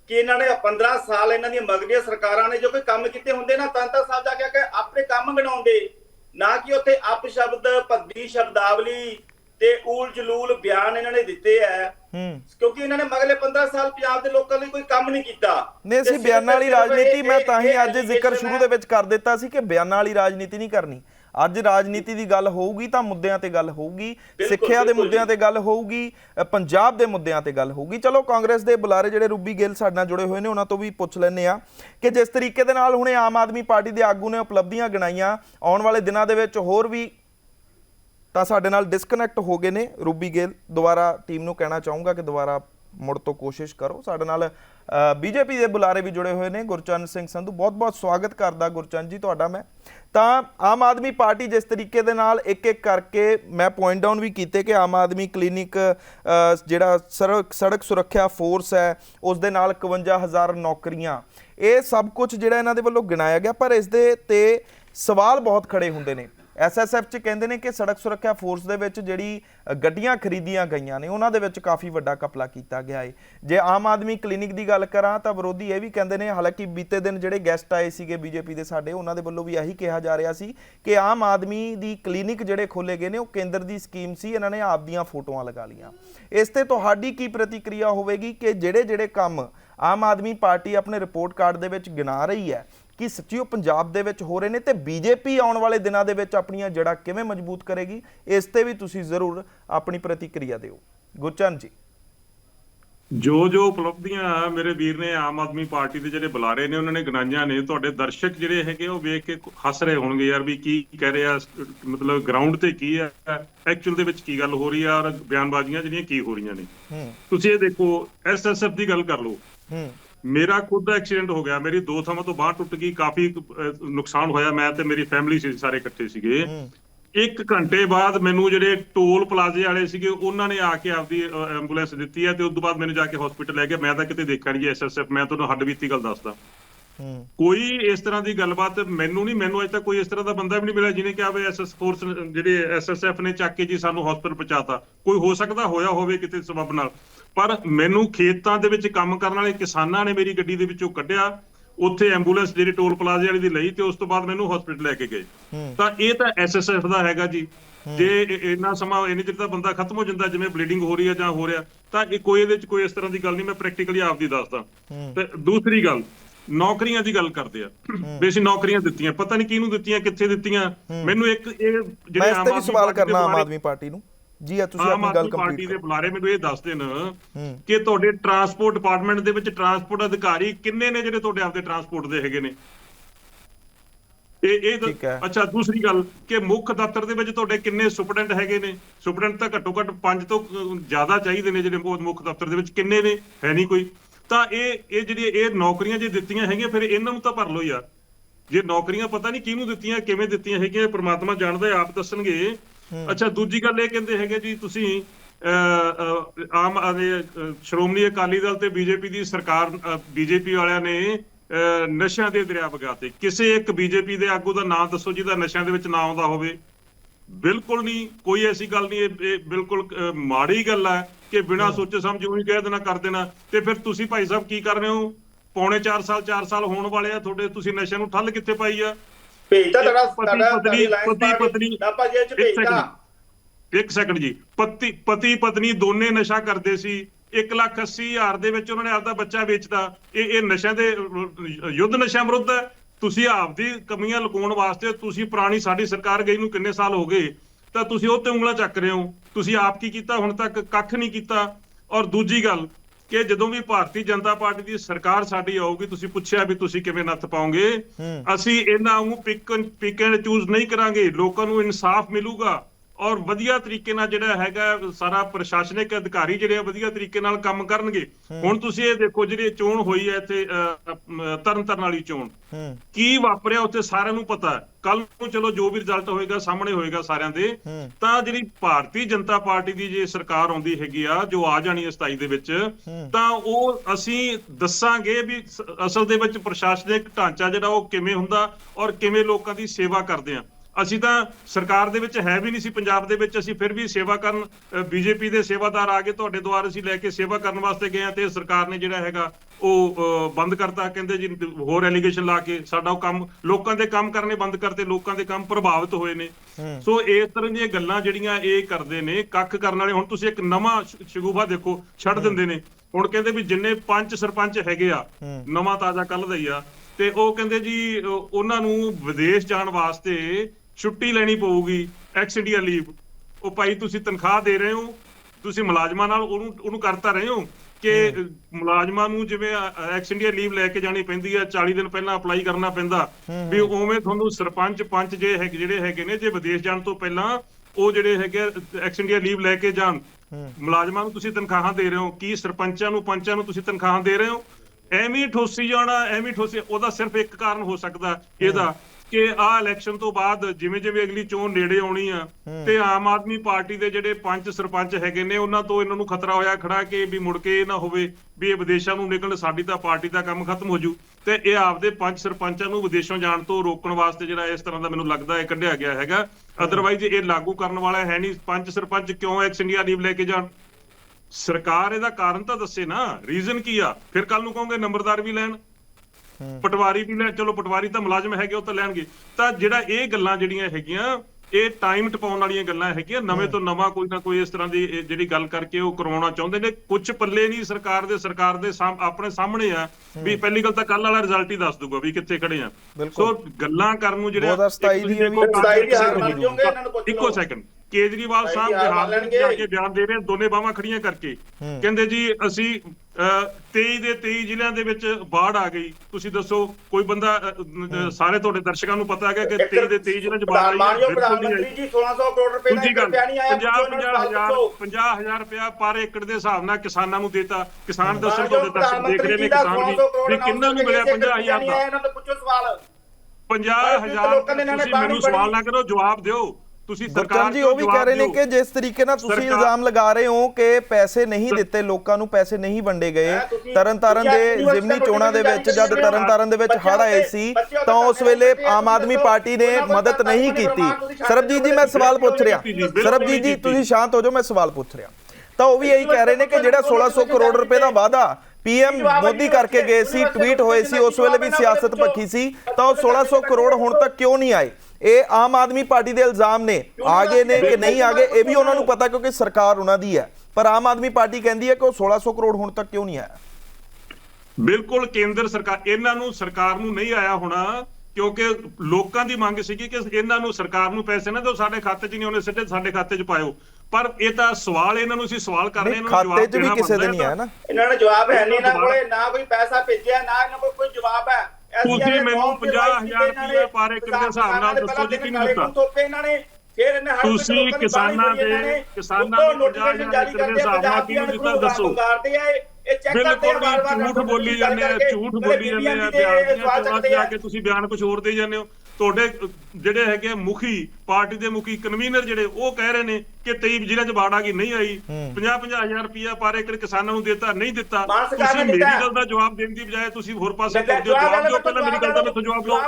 ਕਿ ਇਹਨਾਂ ਨੇ 15 ਸਾਲ ਇਹਨਾਂ ਦੀਆਂ ਮਗਰੀਆਂ ਸਰਕਾਰਾਂ ਨੇ ਜੋ ਕੋਈ ਕੰਮ ਕੀਤੇ ਹੁੰਦੇ ਨਾ ਤਰਨਤਾ ਸਾਹਿਬ ਜਾ ਕੇ ਆਪਣੇ ਕੰਮ ਬਣਾਉਂਦੇ। ਨਾ ਕਿ ਉੱਥੇ ਅਪ ਸ਼ਬਦ ਭੱਦੀ ਸ਼ਬਦਾਵਲੀ ਤੇ ਊਲ ਜਲੂਲ ਬਿਆਨ ਇਹਨਾਂ ਨੇ ਦਿੱਤੇ ਐ ਹੂੰ ਕਿਉਂਕਿ ਇਹਨਾਂ ਨੇ ਮਗਲੇ 15 ਸਾਲ ਪੰਜਾਬ ਦੇ ਲੋਕਾਂ ਲਈ ਕੋਈ ਕੰਮ ਨਹੀਂ ਕੀਤਾ ਨਹੀਂ ਅਸੀਂ ਬਿਆਨਾਂ ਵਾਲੀ ਰਾਜਨੀਤੀ ਮੈਂ ਤਾਂ ਹੀ ਅੱਜ ਜ਼ਿਕਰ ਸ਼ੁਰੂ। ਦੇ ਵਿੱਚ ਕਰ ਦਿੱਤਾ ਸੀ ਕਿ ਬਿਆਨਾਂ ਵਾਲੀ ਰਾਜਨੀਤੀ ਨਹੀਂ ਕਰਨੀ ਅੱਜ ਰਾਜਨੀਤੀ ਦੀ ਗੱਲ ਹੋਊਗੀ ਤਾਂ ਮੁੱਦਿਆਂ ਤੇ ਗੱਲ ਹੋਊਗੀ ਸਿੱਖਿਆ ਦੇ ਮੁੱਦਿਆਂ। ਤੇ ਗੱਲ ਹੋਊਗੀ ਪੰਜਾਬ ਦੇ ਮੁੱਦਿਆਂ ਤੇ ਗੱਲ ਹੋਊਗੀ ਚਲੋ ਕਾਂਗਰਸ ਦੇ ਬੁਲਾਰੇ ਜਿਹੜੇ ਰੂਬੀ ਗਿੱਲ ਸਾਡੇ ਨਾਲ ਜੁੜੇ ਹੋਏ ਨੇ ਉਹਨਾਂ ਤੋਂ ਵੀ ਪੁੱਛ ਲੈਂਦੇ ਆ ਕਿ ਜਿਸ ਤਰੀਕੇ ਦੇ ਨਾਲ ਹੁਣੇ ਆਮ ਆਦਮੀ ਪਾਰਟੀ ਦੇ ਆਗੂ ਨੇ ਉਪਲਬਧੀਆਂ ਗਿਣਾਈਆਂ ਆਉਣ ਵਾਲੇ ਦਿਨਾਂ ਦੇ ਵਿੱਚ ਹੋਰ ਵੀ ਤਾਂ ਸਾਡੇ ਨਾਲ ਡਿਸਕਨੈਕਟ ਹੋ ਗਏ ਨੇ ਰੂਬੀ ਗੇਲ। ਦੁਬਾਰਾ ਟੀਮ ਨੂੰ ਕਹਿਣਾ ਚਾਹੂੰਗਾ ਕਿ ਦੁਬਾਰਾ ਮੁੜ ਤੋਂ ਕੋਸ਼ਿਸ਼ ਕਰੋ। ਸਾਡੇ ਨਾਲ ਬੀਜੇਪੀ ਦੇ ਬੁਲਾਰੇ ਵੀ ਜੁੜੇ ਹੋਏ ਨੇ, ਗੁਰਚਰਨ ਸਿੰਘ ਸੰਧੂ। ਬਹੁਤ-ਬਹੁਤ ਸਵਾਗਤ ਕਰਦਾ ਗੁਰਚਰਨ ਜੀ ਤੁਹਾਡਾ ਮੈਂ। ਤਾਂ ਆਮ ਆਦਮੀ ਪਾਰਟੀ ਜਿਸ ਤਰੀਕੇ ਦੇ ਨਾਲ ਇੱਕ ਇੱਕ ਕਰਕੇ ਮੈਂ ਪੁਆਇੰਟ ਡਾਊਨ ਵੀ ਕੀਤੇ ਕਿ ਆਮ ਆਦਮੀ ਕਲੀਨਿਕ ਜਿਹੜਾ ਸੜਕ ਸੜਕ ਸੁਰੱਖਿਆ ਫੋਰਸ ਹੈ, ਉਸ ਦੇ ਨਾਲ 51000 ਨੌਕਰੀਆਂ। ਇਹ ਸਭ ਕੁਝ ਜਿਹੜਾ ਇਹਨਾਂ ਦੇ ਵੱਲੋਂ ਗਿਣਾਇਆ ਗਿਆ, ਪਰ ਇਸ ਦੇ ਤੇ ਸਵਾਲ ਬਹੁਤ ਖੜੇ ਹੁੰਦੇ ਨੇ। ਐਸਐਸਐਫ ਚ ਕਹਿੰਦੇ ਨੇ ਕਿ ਸੜਕ ਸੁਰੱਖਿਆ ਫੋਰਸ ਦੇ ਵਿੱਚ ਜਿਹੜੀ ਗੱਡੀਆਂ ਖਰੀਦੀਆਂ ਗਈਆਂ ਨੇ, ਉਹਨਾਂ ਦੇ ਵਿੱਚ ਕਾਫੀ ਵੱਡਾ ਕਪਲਾ ਕੀਤਾ ਗਿਆ ਹੈ ਜੇ ਆਮ ਆਦਮੀ ਕਲੀਨਿਕ ਦੀ ਗੱਲ ਕਰਾਂ ਤਾਂ ਵਿਰੋਧੀ ਇਹ ਵੀ ਕਹਿੰਦੇ ਨੇ, ਹਾਲਾਂਕਿ ਬੀਤੇ ਦਿਨ ਜਿਹੜੇ ਗੈਸਟ ਆਏ ਸੀਗੇ ਬੀਜੇਪੀ ਦੇ ਸਾਡੇ, ਉਹਨਾਂ ਦੇ ਵੱਲੋਂ ਵੀ ਇਹੀ ਕਿਹਾ ਜਾ ਰਿਹਾ ਸੀ ਕਿ ਆਮ ਆਦਮੀ ਦੀ ਕਲੀਨਿਕ ਜਿਹੜੇ ਖੋਲੇ ਗਏ ਨੇ, ਉਹ ਕੇਂਦਰ ਦੀ ਸਕੀਮ ਸੀ, ਇਹਨਾਂ ਨੇ ਆਪ ਦੀਆਂ ਫੋਟੋਆਂ ਲਗਾ ਲਈਆਂ। ਇਸ ਤੇ ਤੁਹਾਡੀ ਕੀ ਪ੍ਰਤੀਕਿਰਿਆ ਹੋਵੇਗੀ ਕਿ ਜਿਹੜੇ ਜਿਹੜੇ ਕੰਮ ਆਮ ਆਦਮੀ ਪਾਰਟੀ ਆਪਣੇ ਰਿਪੋਰਟ ਕਾਰਡ ਦੇ ਵਿੱਚ ਗਿਣਾ ਰਹੀ ਹੈ ਕਿ ਸੱਚੀ ਉਹ ਪੰਜਾਬ ਦੇ ਵਿੱਚ ਹੋ ਰਹੇ ਨੇ ਤੇ ਬੀਜੇਪੀ ਆਉਣ ਵਾਲੇ ਦਿਨਾਂ ਦੇ ਵਿੱਚ ਆਪਣੀਆਂ ਜੜ੍ਹਾਂ ਕਿਵੇਂ ਮਜ਼ਬੂਤ ਕਰੇਗੀ? ਇਸ ਤੇ ਵੀ ਤੁਸੀਂ ਜ਼ਰੂਰ ਆਪਣੀ ਪ੍ਰਤੀਕਿਰਿਆ ਦਿਓ। ਗੁਰਚਰਨ ਜੀ। ਜੋ ਜੋ ਉਪਲਬਧੀਆਂ ਮੇਰੇ ਵੀਰ ਨੇ ਆਮ ਆਦਮੀ ਪਾਰਟੀ ਦੇ ਜਿਹੜੇ ਬੁਲਾਰੇ ਨੇ ਉਹਨਾਂ ਨੇ ਗਨਾਈਆਂ ਨੇ ਤੁਹਾਡੇ ਦਰਸ਼ਕ ਜਿਹੜੇ ਹੈਗੇ ਉਹ ਵੇਖ ਕੇ ਹੱਸ ਰਹੇ ਹੋਣਗੇ ਯਾਰ ਵੀ ਕੀ ਕਹਿ ਰਿਹਾ ਮਤਲਬ ਗਰਾਊਂਡ ਤੇ ਕੀ ਹੈ ਐਕਚੁਅਲ ਦੇ ਵਿੱਚ ਕੀ ਗੱਲ ਹੋ ਰਹੀ ਆ ਔਰ ਬਿਆਨਬਾਜ਼ੀਆਂ ਜਿਹੜੀਆਂ ਕੀ ਹੋ ਰਹੀਆਂ ਨੇ। ਤੁਸੀਂ ਇਹ ਦੇਖੋ ਐਸਐਸਐਫ ਦੀ ਗੱਲ ਕਰ ਲਓ। ਹੂੰ। ਮੇਰਾ ਖੁਦ ਦਾ ਐਕਸੀਡੈਂਟ ਹੋ ਗਿਆ ਮੇਰੀ ਦੋ ਥਾਵਾਂ ਤੋਂ ਬਾਹਰ ਟੁੱਟ ਗਈ ਕਾਫੀ ਨੁਕਸਾਨ ਹੋਇਆ ਮੈਂ ਤੇ ਮੇਰੀ ਫੈਮਿਲੀ ਸੀ ਸਾਰੇ ਇਕੱਠੇ ਸੀਗੇ। ਇੱਕ ਘੰਟੇ ਬਾਅਦ ਮੈਨੂੰ ਜਿਹੜੇ ਟੋਲ ਪਲਾਜ਼ੇ ਵਾਲੇ ਸੀਗੇ ਉਹਨਾਂ ਨੇ ਆ ਕੇ ਆਪਦੀ ਐਂਬੂਲੈਂਸ ਦਿੱਤੀ ਹੈ ਤੇ ਉਸ ਤੋਂ ਬਾਅਦ ਮੈਨੂੰ ਜਾ ਕੇ ਹਸਪੀਟਲ ਲੈ ਗਏ। ਮੈਂ ਤਾਂ ਕਿਤੇ ਦੇਖਿਆ ਨਹੀਂ ਐਸਐਸਐਫ ਮੈਂ ਤੁਹਾਨੂੰ ਹੱਡ ਬੀਤੀ ਗੱਲ ਦੱਸਦਾ। ਕੋਈ ਇਸ ਤਰ੍ਹਾਂ ਦੀ ਗੱਲਬਾਤ ਮੈਨੂੰ ਨਹੀਂ ਮੈਨੂੰ ਅਜੇ ਤੱਕ ਕੋਈ ਇਸ ਤਰ੍ਹਾਂ ਦਾ ਬੰਦਾ ਵੀ ਨਹੀਂ ਮਿਲਿਆ ਜਿਹਨੇ ਕਿਹਾ ਵੀ ਐਸਐਸ ਫੋਰਸ ਜਿਹੜੇ ਐਸਐਸਐਫ ਨੇ ਚੱਕ ਕੇ ਜੀ ਸਾਨੂੰ ਹਸਪੀਟਲ ਪਹੁੰਚਾਤਾ। ਕੋਈ ਹੋ ਸਕਦਾ ਹੋਇਆ ਹੋਵੇ ਕਿਤੇ ਸਬਬ ਨਾਲ। ਪਰ ਮੈਨੂੰ ਖੇਤਾਂ ਦੇ ਵਿੱਚ ਕੰਮ ਕਰਨ ਵਾਲੇ ਕਿਸਾਨਾਂ ਨੇ ਮੇਰੀ ਗੱਡੀ ਦੇ ਵਿੱਚੋਂ ਕੱਢਿਆ। ਉੱਥੇ ਐਂਬੂਲੈਂਸ ਜਿਹੜੀ ਟੋਲ ਪਲਾਜ਼ੇ ਵਾਲੀ ਦੀ ਲਈ ਤੇ ਉਸ ਤੋਂ ਬਾਅਦ ਮੈਨੂੰ ਹਸਪੀਟਲ ਲੈ ਕੇ ਗਏ। ਤਾਂ ਇਹ ਤਾਂ ਐਸਐਸਐਫ ਦਾ ਹੈਗਾ ਜੀ। ਜੇ ਇੰਨਾ ਸਮਾਂ ਇੰਨੇ ਚਿਰ ਤਾਂ ਬੰਦਾ ਖਤਮ ਹੋ ਜਾਂਦਾ ਜਿਵੇਂ ਬਲੀਡਿੰਗ ਹੋ ਰਹੀ ਹੈ ਜਾਂ ਹੋ ਰਿਹਾ ਤਾਂ ਇਹ ਕੋਈ ਇਹਦੇ ਵਿੱਚ ਕੋਈ ਇਸ ਤਰ੍ਹਾਂ ਦੀ ਗੱਲ ਨਹੀਂ ਮੈਂ ਪ੍ਰੈਕਟੀਕਲੀ ਆਪਦੀ ਦੱਸਦਾ। ਹੂੰ। ਤੇ ਦੂਸਰੀ ਗੱਲ ਨੌਕਰੀਆਂ ਦੀ ਗੱਲ ਕਰਦੇ ਆ। ਵੀ ਅਸੀਂ ਨੌਕਰੀਆਂ ਦਿੱਤੀਆਂ ਪਤਾ ਨਹੀਂ ਕਿਹਨੂੰ ਦਿੱਤੀਆਂ ਕਿੱਥੇ ਦਿੱਤੀਆਂ। ਮੈਨੂੰ ਇੱਕ ਇਹ ਜਿਹੜੇ ਆਮ ਆਦਮੀ ਸਵਾਲ ਕਰਨਾ ਆਮ ਆਦਮੀ ਪਾਰਟੀ ਨੂੰ। ਜੀ ਆ ਤੁਸੀਂ ਆਪਣੀ ਗੱਲ ਆਦਮੀ ਪਾਰਟੀ ਦੇ ਕਰੋ। ਬੁਲਾਰੇ ਮੈਨੂੰ ਇਹ ਦੱਸ ਦੇਣ ਕਿ ਤੁਹਾਡੇ ਟਰਾਂਸਪੋਰਟ ਡਿਪਾਰਟਮੈਂਟ ਦੇ ਵਿੱਚ ਟਰਾਂਸਪੋਰਟ ਅਧਿਕਾਰੀ ਕਿੰਨੇ ਨੇ ਜਿਹੜੇ ਤੁਹਾਡੇ ਆਪਦੇ ਟਰਾਂਸਪੋਰਟ ਦੇ ਹੈਗੇ ਨੇ? ਇਹ ਇਹ। ਅੱਛਾ ਦੂਸਰੀ ਗੱਲ ਕਿ ਮੁੱਖ ਦਫ਼ਤਰ ਦੇ ਵਿੱਚ ਤੁਹਾਡੇ ਕਿੰਨੇ ਸੁਪਰਡੈਂਟ ਹੈਗੇ ਨੇ? ਸੁਪਰਡੈਂਟ ਤਾਂ ਘੱਟੋ ਘੱਟ 5 ਤੋਂ ਜ਼ਿਆਦਾ ਚਾਹੀਦੇ ਨੇ ਜਿਹੜੇ ਮੁੱਖ ਦਫ਼ਤਰ ਦੇ ਵਿੱਚ ਕਿੰਨੇ ਨੇ? ਹੈ ਨਹੀਂ ਕੋਈ। ਤਾਂ ਇਹ ਇਹ ਜਿਹੜੀ ਇਹ ਨੌਕਰੀਆਂ ਜੇ ਦਿੱਤੀਆਂ ਹੈਗੀਆਂ ਫਿਰ ਇਹਨਾਂ ਨੂੰ ਤਾਂ ਭਰ ਲਓ ਯਾਰ। ਜੇ ਨੌਕਰੀਆਂ ਪਤਾ ਨਹੀਂ ਕਿਹਨੂੰ ਦਿੱਤੀਆਂ ਕਿਵੇਂ ਦਿੱਤੀਆਂ ਹੈਗੀਆਂ ਪ੍ਰਮਾਤਮਾ ਜਾਣਦਾ ਹੈ, ਆਪ ਦੱਸਣਗੇ। ਅੱਛਾ ਦੂਜੀ ਗੱਲ ਇਹ ਕਹਿੰਦੇ ਹੈਗੇ ਜੀ ਤੁਸੀਂ ਆਮ ਸ਼੍ਰੋਮਣੀ ਅਕਾਲੀ ਦਲ ਤੇ ਬੀਜੇਪੀ ਦੀ ਸਰਕਾਰ ਬੀਜੇਪੀ ਵਾਲਿਆਂ ਨੇ ਨਸ਼ਿਆਂ ਦੇ ਦਰਿਆ ਵਗਾਤੇ। ਕਿਸੇ ਇੱਕ ਬੀਜੇਪੀ ਦੇ ਆਗੂ ਦਾ ਨਾਮ ਦੱਸੋ ਜਿਹਦਾ ਨਸ਼ਿਆਂ ਦੇ ਵਿੱਚ ਨਾਂ ਆਉਂਦਾ ਹੋਵੇ। ਬਿਲਕੁਲ ਨਹੀਂ ਕੋਈ ਐਸੀ ਗੱਲ ਨਹੀਂ ਇਹ ਬਿਲਕੁਲ ਮਾੜੀ ਗੱਲ ਹੈ। ਕਿ ਬਿਨਾਂ ਸੋਚੇ ਸਮਝੇ ਉਹੀ ਕਹਿ ਦੇਣਾ ਕਰ ਦੇਣਾ। ਤੇ ਫਿਰ ਤੁਸੀਂ ਭਾਈ ਸਾਹਿਬ ਕੀ ਕਰ ਰਹੇ ਹੋ? ਪੌਣੇ 4 ਸਾਲ 4 ਸਾਲ ਹੋਣ ਵਾਲੇ ਆ ਤੁਹਾਡੇ ਤੁਸੀਂ ਨਸ਼ਿਆਂ ਨੂੰ ਠੱਲ ਕਿੱਥੇ ਪਾਈ ਆ? ਭੇਜਤਾ ਤੁਹਾਡਾ ਤੁਹਾਡਾ ਪਤਨੀ- ਪਤੀ- ਪਤਨੀ- ਨਾਪਾ ਜੇਲ੍ਹ ਚ second। ਇੱਕ ਸੈਕਿੰਡ ਜੀ। ਪਤੀ ਪਤੀ ਪਤਨੀ ਦੋਨੇ ਨਸ਼ਾ ਕਰਦੇ ਸੀ। 1 ਲੱਖ 80 ਹਜ਼ਾਰ ਦੇ ਵਿੱਚ ਉਹਨਾਂ ਨੇ ਆਪਦਾ ਬੱਚਾ ਵੇਚਦਾ ਇਹ ਇਹ ਨਸ਼ਿਆਂ ਦੇ ਯੁੱਧ ਨਸ਼ਾ ਵਿਰੁੱਧ ਹੈ। ਤੁਸੀਂ ਆਪਦੀ ਕਮੀਆਂ ਲੁਕਾਉਣ ਵਾਸਤੇ ਤੁਸੀਂ ਪੁਰਾਣੀ ਸਾਡੀ ਸਰਕਾਰ ਗਈ ਨੂੰ ਕਿੰਨੇ ਸਾਲ ਹੋ ਗਏ? ਤਾਂ ਤੁਸੀਂ ਉਹ ਤੇ ਉਂਗਲਾਂ ਚੱਕ ਰਹੇ ਹੋ। ਤੁਸੀਂ ਆਪ ਕੀ ਕੀਤਾ? ਹੁਣ ਤੱਕ ਕੱਖ ਨਹੀਂ ਕੀਤਾ। ਔਰ ਦੂਜੀ ਗੱਲ ਕਿ ਜਦੋਂ ਵੀ ਭਾਰਤੀ ਜਨਤਾ ਪਾਰਟੀ ਦੀ ਸਰਕਾਰ ਸਾਡੀ ਆਊਗੀ ਤੁਸੀਂ ਪੁੱਛਿਆ ਵੀ ਤੁਸੀਂ ਕਿਵੇਂ ਨੱਥ ਪਾਓਗੇ? ਹੂੰ। ਅਸੀਂ ਇਹਨਾਂ ਨੂੰ ਪਿਕ ਪਿਕ ਐਂਡ ਚੂਜ਼ ਨਹੀਂ ਕਰਾਂਗੇ। ਲੋਕਾਂ ਨੂੰ ਇਨਸਾਫ ਮਿਲੂਗਾ। ਔਰ ਵਧੀਆ ਤਰੀਕੇ ਨਾਲ ਜਿਹੜਾ ਹੈਗਾ ਸਾਰਾ ਪ੍ਰਸ਼ਾਸਨਿਕ ਅਧਿਕਾਰੀ ਜਿਹੜੇ ਆ ਵਧੀਆ ਤਰੀਕੇ ਨਾਲ ਕੰਮ ਕਰਨਗੇ। ਹੁਣ ਤੁਸੀਂ ਇਹ ਦੇਖੋ ਜਿਹੜੀ ਚੋਣ ਹੋਈ ਹੈ ਇੱਥੇ ਅਹ, ਤਰਨਤਾਰਨ ਵਾਲੀ ਚੋਣ। ਕੀ ਵਾਪਰਿਆ ਉੱਥੇ ਸਾਰਿਆਂ ਨੂੰ ਪਤਾ ਕੱਲ ਨੂੰ ਚਲੋ ਜੋ ਵੀ ਰਿਜ਼ਲਟ ਹੋਏਗਾ ਸਾਹਮਣੇ ਹੋਏਗਾ ਸਾਰਿਆਂ ਦੇ। ਤਾਂ ਜਿਹੜੀ ਭਾਰਤੀ ਜਨਤਾ ਪਾਰਟੀ ਦੀ ਜੇ ਸਰਕਾਰ ਆਉਂਦੀ ਹੈਗੀ ਆ ਜੋ ਆ ਜਾਣੀ ਹੈ 27 ਦੇ ਵਿੱਚ ਤਾਂ ਉਹ ਅਸੀਂ ਦੱਸਾਂਗੇ ਵੀ ਅਸਲ ਦੇ ਵਿੱਚ ਪ੍ਰਸ਼ਾਸਨਿਕ ਢਾਂਚਾ ਜਿਹੜਾ ਉਹ ਕਿਵੇਂ ਹੁੰਦਾ ਔਰ ਕਿਵੇਂ ਲੋਕਾਂ ਦੀ ਸੇਵਾ ਕਰਦੇ ਆ। ਅਸੀਂ ਤਾਂ ਸਰਕਾਰ ਦੇ ਵਿੱਚ ਹੈ ਵੀ ਨਹੀਂ ਸੀ ਪੰਜਾਬ ਦੇ ਵਿੱਚ ਅਸੀਂ ਫਿਰ ਵੀ ਸੇਵਾ ਕਰਨ ਬੀਜੇਪੀ ਦੇ ਸੇਵਾਦਾਰ ਆ ਕੇ ਤੁਹਾਡੇ ਦੁਆਰ ਅਸੀਂ ਲੈ ਕੇ ਸੇਵਾ ਕਰਨ ਵਾਸਤੇ ਗਏ ਆ ਤੇ ਸਰਕਾਰ ਨੇ ਜਿਹੜਾ ਹੈਗਾ ਉਹ ਬੰਦ ਕਰਤਾ। ਕਹਿੰਦੇ ਜੀ ਹੋਰ ਐਲੀਗੇਸ਼ਨ ਲਾ ਕੇ ਸਾਡਾ ਉਹ ਕੰਮ ਲੋਕਾਂ ਦੇ ਕੰਮ ਕਰਨੇ ਬੰਦ ਕਰਤੇ ਲੋਕਾਂ ਦੇ ਕੰਮ ਪ੍ਰਭਾਵਿਤ ਹੋਏ ਨੇ। ਸੋ ਇਸ ਤਰ੍ਹਾਂ ਦੀਆਂ ਗੱਲਾਂ ਜਿਹੜੀਆਂ ਇਹ ਕਰਦੇ ਨੇ ਕੱਖ ਕਰਨ ਵਾਲੇ ਹੁਣ ਤੁਸੀਂ ਇੱਕ ਨਵਾਂ ਸ਼ਗੂਫਾ ਦੇਖੋ ਛੱਡ ਦਿੰਦੇ ਨੇ। ਹੁਣ ਕਹਿੰਦੇ ਵੀ ਜਿੰਨੇ ਪੰਚ ਸਰਪੰਚ ਹੈਗੇ ਆ ਨਵਾਂ ਤਾਜ਼ਾ ਕੱਲ ਦਾ ਹੀ ਆ। ਤੇ ਉਹ ਕਹਿੰਦੇ ਜੀ ਉਹ- ਉਹਨਾਂ ਨੂੰ ਵਿਦੇਸ਼ ਜਾਣ ਵਾਸਤੇ ਛੁੱਟੀ ਲੈਣੀ ਪਊਗੀ ਐਕਸ ਇੰਡੀਆ ਲੀਵ ਉਹ ਭਾਈ ਤੁਸੀਂ ਤਨਖਾਹ ਦੇ ਰਹੇ ਹੋ ਤੁਸੀਂ ਮੁਲਾਜ਼ਮਾਂ ਨਾਲ ਉਹਨੂੰ ਉਹਨੂੰ ਕਰਤਾ ਰਹੇ ਹੋ ਕਿ ਮੁਲਾਜ਼ਮਾਂ ਨੂੰ ਜਿਵੇਂ ਐਕਸ ਇੰਡੀਆ ਲੀਵ ਲੈ ਕੇ ਜਾਣੀ ਪੈਂਦੀ ਆ 40 ਦਿਨ ਪਹਿਲਾਂ ਅਪਲਾਈ ਕਰਨਾ ਪੈਂਦਾ। ਵੀ ਉਵੇਂ ਤੁਹਾਨੂੰ ਸਰਪੰਚ ਪੰਚ ਜੇ ਹੈਗੇ ਜਿਹੜੇ ਹੈਗੇ ਨੇ ਜੇ ਵਿਦੇਸ਼ ਜਾਣ ਤੋਂ ਪਹਿਲਾਂ ਉਹ ਜਿਹੜੇ ਹੈਗੇ ਐਕਸ ਇੰਡੀਆ ਲੀਵ ਲੈ ਕੇ ਜਾਣ। ਮੁਲਾਜ਼ਮਾਂ ਨੂੰ ਤੁਸੀਂ ਤਨਖਾਹਾਂ ਦੇ ਰਹੇ ਹੋ ਕੀ ਸਰਪੰਚਾਂ ਨੂੰ ਪੰਚਾਂ ਨੂੰ ਤੁਸੀਂ ਤਨਖਾਹਾਂ ਦੇ ਰਹੇ ਹੋ? ਐਵੇਂ ਹੀ ਠੋਸੀ ਜਾਣਾ ਐਵੇਂ ਹੀ ਠੋਸੀ ਉਹਦਾ ਸਿਰਫ ਇੱਕ ਕਾਰਨ ਹੋ ਸਕਦਾ ਇਹਦਾ ਕਿ ਆਹ ਇਲੈਕਸ਼ਨ ਤੋਂ ਬਾਅਦ ਜਿਵੇਂ ਜਿਵੇਂ ਅਗਲੀ ਚੋਣ ਨੇੜੇ ਆਉਣੀ ਆ ਤੇ ਆਮ ਆਦਮੀ ਪਾਰਟੀ ਦੇ ਜਿਹੜੇ ਪੰਚ ਸਰਪੰਚ ਹੈਗੇ ਨੇ ਉਹਨਾਂ ਤੋਂ ਇਹਨਾਂ ਨੂੰ ਖਤਰਾ ਹੋਇਆ ਖੜਾ ਕਿ ਵੀ ਮੁੜ ਕੇ ਇਹ ਨਾ ਹੋਵੇ ਵੀ ਇਹ ਵਿਦੇਸ਼ਾਂ ਨੂੰ ਨਿਕਲਣ ਸਾਡੀ ਤਾਂ ਪਾਰਟੀ ਦਾ ਕੰਮ ਖਤਮ ਹੋ ਜੂ। ਤੇ ਇਹ ਆਪਦੇ ਪੰਚ ਸਰਪੰਚਾਂ ਨੂੰ ਵਿਦੇਸ਼ੋਂ ਜਾਣ ਤੋਂ ਰੋਕਣ ਵਾਸਤੇ ਜਿਹੜਾ ਇਸ ਤਰ੍ਹਾਂ ਦਾ ਮੈਨੂੰ ਲੱਗਦਾ ਹੈ ਕੱਢਿਆ ਗਿਆ ਹੈਗਾ। ਅਦਰਵਾਈਜ਼ ਇਹ ਲਾਗੂ ਕਰਨ ਵਾਲਾ ਹੈ ਨਹੀਂ। ਪੰਚ ਸਰਪੰਚ ਕਿਉਂ ਐਕਸ ਇੰਡੀਆ ਲੀਵ ਲੈ ਕੇ ਜਾਣ? ਸਰਕਾਰ ਇਹਦਾ ਕਾਰਨ ਤਾਂ ਦੱਸੇ ਨਾ। ਰੀਜ਼ਨ ਕੀ ਆ? ਫਿਰ ਕੱਲ ਨੂੰ ਕਹੋਗੇ ਨੰਬਰਦਾਰ ਵੀ ਲੈਣ। ਪਟਵਾਰੀ ਵੀ ਲੈ ਚਲੋ ਪਟਵਾਰੀ ਤਾਂ ਮੁਲਾਜ਼ਮ ਹੈਗੇ ਉਹ ਤਾਂ ਲੈਣਗੇ। ਤਾਂ ਜਿਹੜਾ ਇਹ ਗੱਲਾਂ ਜਿਹੜੀਆਂ ਹੈਗੀਆਂ ਇਹ ਟਾਈਮ ਟਪਾਉਣ ਵਾਲੀਆਂ ਗੱਲਾਂ ਹੈਗੀਆਂ। ਨਵੇਂ ਤੋਂ ਨਵਾਂ ਕੋਈ ਨਾ ਕੋਈ ਇਸ ਤਰ੍ਹਾਂ ਦੀ ਜਿਹੜੀ ਗੱਲ ਕਰਕੇ ਉਹ ਕਰਵਾਉਣਾ ਚਾਹੁੰਦੇ ਨੇ। ਕੁਝ ਪੱਲੇ ਨਹੀਂ ਸਰਕਾਰ ਦੇ ਸਰਕਾਰ ਦੇ ਆਪਣੇ ਸਾਹਮਣੇ ਆ ਵੀ ਪਹਿਲੀ ਗੱਲ ਤਾਂ ਕੱਲ ਵਾਲਾ ਰਿਜ਼ਲਟ ਹੀ ਦੱਸ ਦੂਗਾ ਵੀ ਕਿੱਥੇ ਖੜੇ ਆ। ਸੋ ਗੱਲਾਂ ਕਰਨ ਨੂੰ ਜਿਹੜਾ 2027 ਦੀ ਇੱਕ ਤੁਸੀਂ ਵੀ ਦੇਖੋ ਸਤਾਈ ਦੀ ਹਾਰ ਮੰਨ ਜਾਓਗੇ ਇਹਨਾਂ ਨੂੰ ਪੁੱਛ ਇੱਕੋ ਲਓ ਸੈਕਿੰਡ ਕੇਜਰੀਵਾਲ ਸਾਹਿਬ ਬਿਹਾਰ ਦੇ ਵਿੱਚ। ਜਾ ਕੇ ਬਿਆਨ ਦੇ ਰਹੇ ਦੋਨੇ ਬਾਹਾਂ ਖੜੀਆਂ ਕਰਕੇ। ਕਹਿੰਦੇ ਜੀ ਅਸੀਂ ਅਹ, 23 ਦੇ 23 ਜ਼ਿਲ੍ਹਿਆਂ ਦੇ ਵਿੱਚ ਬਾੜ ਆ ਗਈ। ਤੁਸੀਂ ਦੱਸੋ ਕੋਈ ਬੰਦਾ ਸਾਰੇ ਤੁਹਾਡੇ ਦਰਸ਼ਕਾਂ ਨੂੰ ਪਤਾ ਹੈਗਾ ਕਿ 23 ਦੇ 23 ਜ਼ਿਲ੍ਹਿਆਂ 'ਚ ਬਾੜ ਆਈ ਹੈ। ਪ੍ਰਧਾਨ ਮੰਤਰੀ ਜੀ 1600 ਕਰੋੜ ਰੁਪਏ ਦਾ ਰੁਪਿਆ ਨਹੀਂ ਆਇਆ 50 ਪੁੱਛੋ ਇਹਨਾਂ ਨੂੰ 50000 ਪੁੱਛੋ। 50000 ਰੁਪਇਆ ਪਰ ਏਕੜ ਦੇ ਹਿਸਾਬ ਨਾਲ ਕਿਸਾਨਾਂ ਨੂੰ ਦੇਤਾ। ਕਿਸਾਨ ਦੱਸਣ ਤੁਹਾਡੇ ਦਰਸ਼ਕ ਦੇਖ ਰਹੇ ਨੇ ਕਿਸਾਨ 1600 ਕਰੋੜ ਵੀ ਵੀ ਕਿੰਨਾਂ ਨੂੰ ਮਿਲਿਆ 50000 ਦਾ। ਇਹਨਾਂ ਤੋਂ ਪੁੱਛੋ ਸਵਾਲ। 50000 ਲੋਕਾਂ ਨੇ ਇਹਨਾਂ ਨੇ ਤੁਸੀਂ ਮੈਨੂੰ ਸਵਾਲ ਨਾ ਕਰੋ ਜਵਾਬ ਦਿਓ। ਤੁਸੀਂ ਸਰਕਾਰ ਜੀ ਉਹ ਵੀ ਕਹਿ ਰਹੇ ਨੇ ਕਿ ਜਿਸ ਤਰੀਕੇ ਨਾਲ ਤੁਸੀਂ ਇਲਜ਼ਾਮ ਲਗਾ ਰਹੇ ਹੋ ਕਿ ਪੈਸੇ ਨਹੀਂ ਦਿੱਤੇ ਲੋਕਾਂ ਨੂੰ ਪੈਸੇ ਨਹੀਂ ਵੰਡੇ ਗਏ। ਤਰਨਤਾਰਨ ਦੇ ਜ਼ਿਮਨੀ ਚੋਣਾਂ ਦੇ ਵਿੱਚ ਜਦ ਤਰਨਤਾਰਨ ਦੇ ਵਿੱਚ ਹੜ੍ਹ ਆਏ ਸੀ ਤਾਂ ਉਸ ਵੇਲੇ ਆਮ ਆਦਮੀ ਪਾਰਟੀ ਨੇ ਮਦਦ ਨਹੀਂ ਕੀਤੀ। ਸਰਬਜੀਤ ਜੀ ਮੈਂ ਸਵਾਲ ਪੁੱਛ ਰਿਹਾ। ਸਰਬਜੀਤ ਜੀ ਤੁਸੀਂ ਸ਼ਾਂਤ ਹੋ ਜਾਓ ਮੈਂ ਸਵਾਲ ਪੁੱਛ ਰਿਹਾ। ਤਾਂ ਉਹ ਵੀ ਇਹੀ ਕਹਿ ਰਹੇ ਨੇ ਕਿ ਜਿਹੜਾ 1600 ਕਰੋੜ ਰੁਪਏ ਦਾ ਵਾਅਦਾ ਪੀਐਮ ਮੋਦੀ ਕਰਕੇ ਗਏ ਸੀ ਟਵੀਟ ਹੋਏ ਸੀ ਉਸ ਵੇਲੇ ਵੀ ਸਿਆਸਤ ਪੱਖੀ ਸੀ। ਤਾਂ ਉਹ 1600 ਕਰੋੜ ਹੁਣ ਤੱਕ ਕਿਉਂ ਨਹੀਂ ਆਏ? ਇਹ ਆਮ ਆਦਮੀ ਪਾਰਟੀ ਦੇ ਇਲਜ਼ਾਮ ਨੇ। ਆ ਗਏ ਨੇ ਕਿ ਨਹੀਂ ਆ ਗਏ ਇਹ ਵੀ ਉਹਨਾਂ ਨੂੰ ਪਤਾ ਕਿਉਂਕਿ ਸਰਕਾਰ ਉਹਨਾਂ ਦੀ ਹੈ। ਪਰ ਆਮ ਆਦਮੀ ਪਾਰਟੀ ਕਹਿੰਦੀ ਹੈ ਕਿ ਉਹ 1600 ਕਰੋੜ ਹੁਣ ਤੱਕ ਕਿਉਂ ਨਹੀਂ ਆਇਆ? ਬਿਲਕੁਲ ਕੇਂਦਰ ਸਰਕਾਰ ਇਹਨਾਂ ਨੂੰ ਸਰਕਾਰ ਨੂੰ ਨਹੀਂ ਆਇਆ ਹੋਣਾ ਕਿਉਂਕਿ ਲੋਕਾਂ ਦੀ ਮੰਗ ਸੀਗੀ ਕਿ ਇਹਨਾਂ ਨੂੰ ਸਰਕਾਰ ਨੂੰ ਪੈਸੇ ਨਾ ਦਿਓ ਸਾਡੇ ਖਾਤੇ 'ਚ ਨਹੀਂ ਆਉਣੇ ਸਿੱਧੇ ਸਾਡੇ ਖਾਤੇ 'ਚ ਪਾਇਓ। ਪਰ ਇਹ ਤਾਂ ਸਵਾਲ ਇਹਨਾਂ ਨੂੰ ਅਸੀਂ ਸਵਾਲ ਕਰ ਰਹੇ ਨਹੀਂ ਇਹਨਾਂ ਨੂੰ ਖਾਤੇ ਜਵਾਬ 'ਚ ਵੀ ਦੇਣਾ ਕਿਸੇ ਦੇ ਬਣਦਾ ਨਹੀਂ ਆਇਆ ਨਾ। ਇਹਨਾਂ ਨੇ ਜਵਾਬ ਹੈ ਨਹੀਂ ਇਹਨਾਂ ਕੋਲੇ ਨਾ ਕੋਈ ਪੈਸਾ ਭੇਜਿਆ ਨਾ ਇਹਨਾਂ ਕੋਲ ਕੋਈ ਜਵਾਬ ਹੈ। ਤੁਸੀਂ ਮੈਨੂੰ ਕੌਮ ਦੇ 50,000 ਇਹਨਾਂ ਨੇ ਰੁਪਇਆ ਪਰ ਏਕੜ ਦੇ ਹਿਸਾਬ ਨਾਲ ਦੱਸੋ ਜੀ ਕਿਹਨੂੰ ਦਿੱਤਾ? ਇਹਨਾਂ ਨੇ ਫਿਰ ਇਹਨਾਂ ਹਰ ਤੁਸੀਂ ਕਿਸਾਨਾਂ ਦੇ- ਨੇ, ਕਿਸਾਨਾਂ ਦੇ ਨੋਟੀਫਿਕੇਸ਼ਨ ਜਾਰੀ ਏਕੜ ਦੇ ਹਿਸਾਬ ਨਾਲ ਕਿਹਨੂੰ ਦਿੱਤਾ ਦੱਸੋ। ਬਿਲਕੁਲ ਨਹੀਂ ਝੂਠ ਬੋਲੀ ਜਾਂਦੇ ਆ ਝੂਠ ਬੋਲੀ ਜਾਂਦੇ ਆ ਚੋਣਾਂ 'ਚ ਜਾ ਕੇ ਤੁਸੀਂ ਬਿਆਨ ਕੁਝ ਹੋਰ ਦੇ ਜਾਂਦੇ ਹੋ। ਤੁਹਾਡੇ ਜਿਹੜੇ ਹੈਗੇ ਮੁਖੀ ਪਾਰਟੀ ਦੇ ਮੁਖੀ ਕਨਵੀਨਰ ਜਿਹੜੇ ਉਹ ਕਹਿ ਰਹੇ ਨੇ ਕਿ 23 ਜ਼ਿਲ੍ਹਿਆਂ 'ਚ ਬਾੜ ਆ ਗਈ ਨਹੀਂ ਆਈ। 50 ਹਜ਼ਾਰ ਰੁਪਇਆ ਪਰ ਏਕੜ ਕਿਸਾਨਾਂ ਨੂੰ ਦਿੱਤਾ ਨਹੀਂ ਦਿੱਤਾ। ਮਾਨ ਤੁਸੀਂ ਮੇਰੀ। ਗੱਲ ਦਾ ਜਵਾਬ ਦੇਣ ਦੀ ਬਜਾਏ ਤੁਸੀਂ ਹੋਰ ਪਾਸੇ ਕਰਦੇ ਹੋ ਜਵਾਬ ਲੈ ਦਿਓ ਲਓ ਪਹਿਲਾਂ ਮੇਰੀ ਗੱਲ ਦਾ ਮੈਥੋਂ ਜਵਾਬ ਲਓ।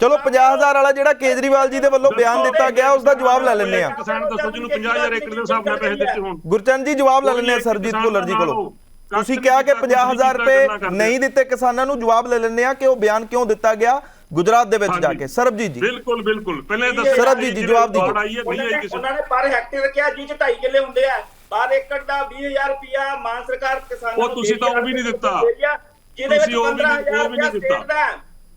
ਚਲੋ 50000 ਵਾਲਾ ਜਿਹੜਾ ਕੇਜਰੀਵਾਲ ਜੀ ਦੇ ਵੱਲੋਂ ਬਿਆਨ ਦਿੱਤਾ ਗਿਆ ਉਸ ਦਾ ਜਵਾਬ ਲੈ ਲੈਂਦੇ ਆ ਕਿਸਾਨ ਦੱਸੋ ਜਿਹਨੂੰ 50000 ਏਕੜ ਦੇ ਹਿਸਾਬ ਨਾਲ ਪੈਸੇ ਦਿੱਤੇ ਹੋਣ। ਗੁਰਚਰਨ ਜੀ ਜਵਾਬ ਲੈ ਲੈਂਦੇ ਆ ਸਰਜੀਤ ਭੁੱਲਰ ਜੀ ਕੋਲੋਂ। ਤੁਸੀਂ ਕਿਹਾ ਕਿ 50000 ਰੁਪਏ ਨਹੀਂ ਦਿੱਤੇ ਕਿਸਾਨਾਂ ਨੂੰ ਜਵਾਬ ਲੈ ਲੈਂਦੇ ਆ ਕਿ ਉਹ ਬਿਆਨ ਕਿਉਂ ਦਿੱਤਾ ਗਿਆ। ਗੁਜਰਾਤ ਦੇ ਵਿੱਚ ਜਾ ਕੇ। ਸਰਬਜੀਤ ਜੀ। ਬਿਲਕੁਲ ਬਿਲਕੁਲ। ਪਹਿਲੇ ਦੱਸੋ ਸਰਬਜੀਤ ਜੀ, ਜਵਾਬ ਆਈ ਹੈ ਨਹੀਂ ਉਹਨਾਂ ਆਈ ਨੇ ਕਿਸੇ ਨੂੰ ਉਹਨਾਂ ਨੇ ਪਰ ਹੈਕਟੇਅਰ ਕਿਹਾ ਜੀ ਚ 2.5 ਕਿੱਲੇ ਹੁੰਦੇ ਆ। ਪਰ ਏਕੜ ਦਾ 20000 ਰੁਪਿਆ ਮਾਨ ਸਰਕਾਰ ਕਿਸਾਨਾਂ ਉਹ ਤੁਸੀਂ ਤਾਂ ਉਹ ਵੀ ਨਹੀਂ ਦਿੱਤਾ। ਜਿਹਦੇ ਵਿੱਚ ਤੁਸੀਂ ਉਹ ਵੀ ਨਹੀਂ- 15000 ਉਹ ਵੀ ਨਹੀਂ ਰੁਪਇਆ state ਦਾ।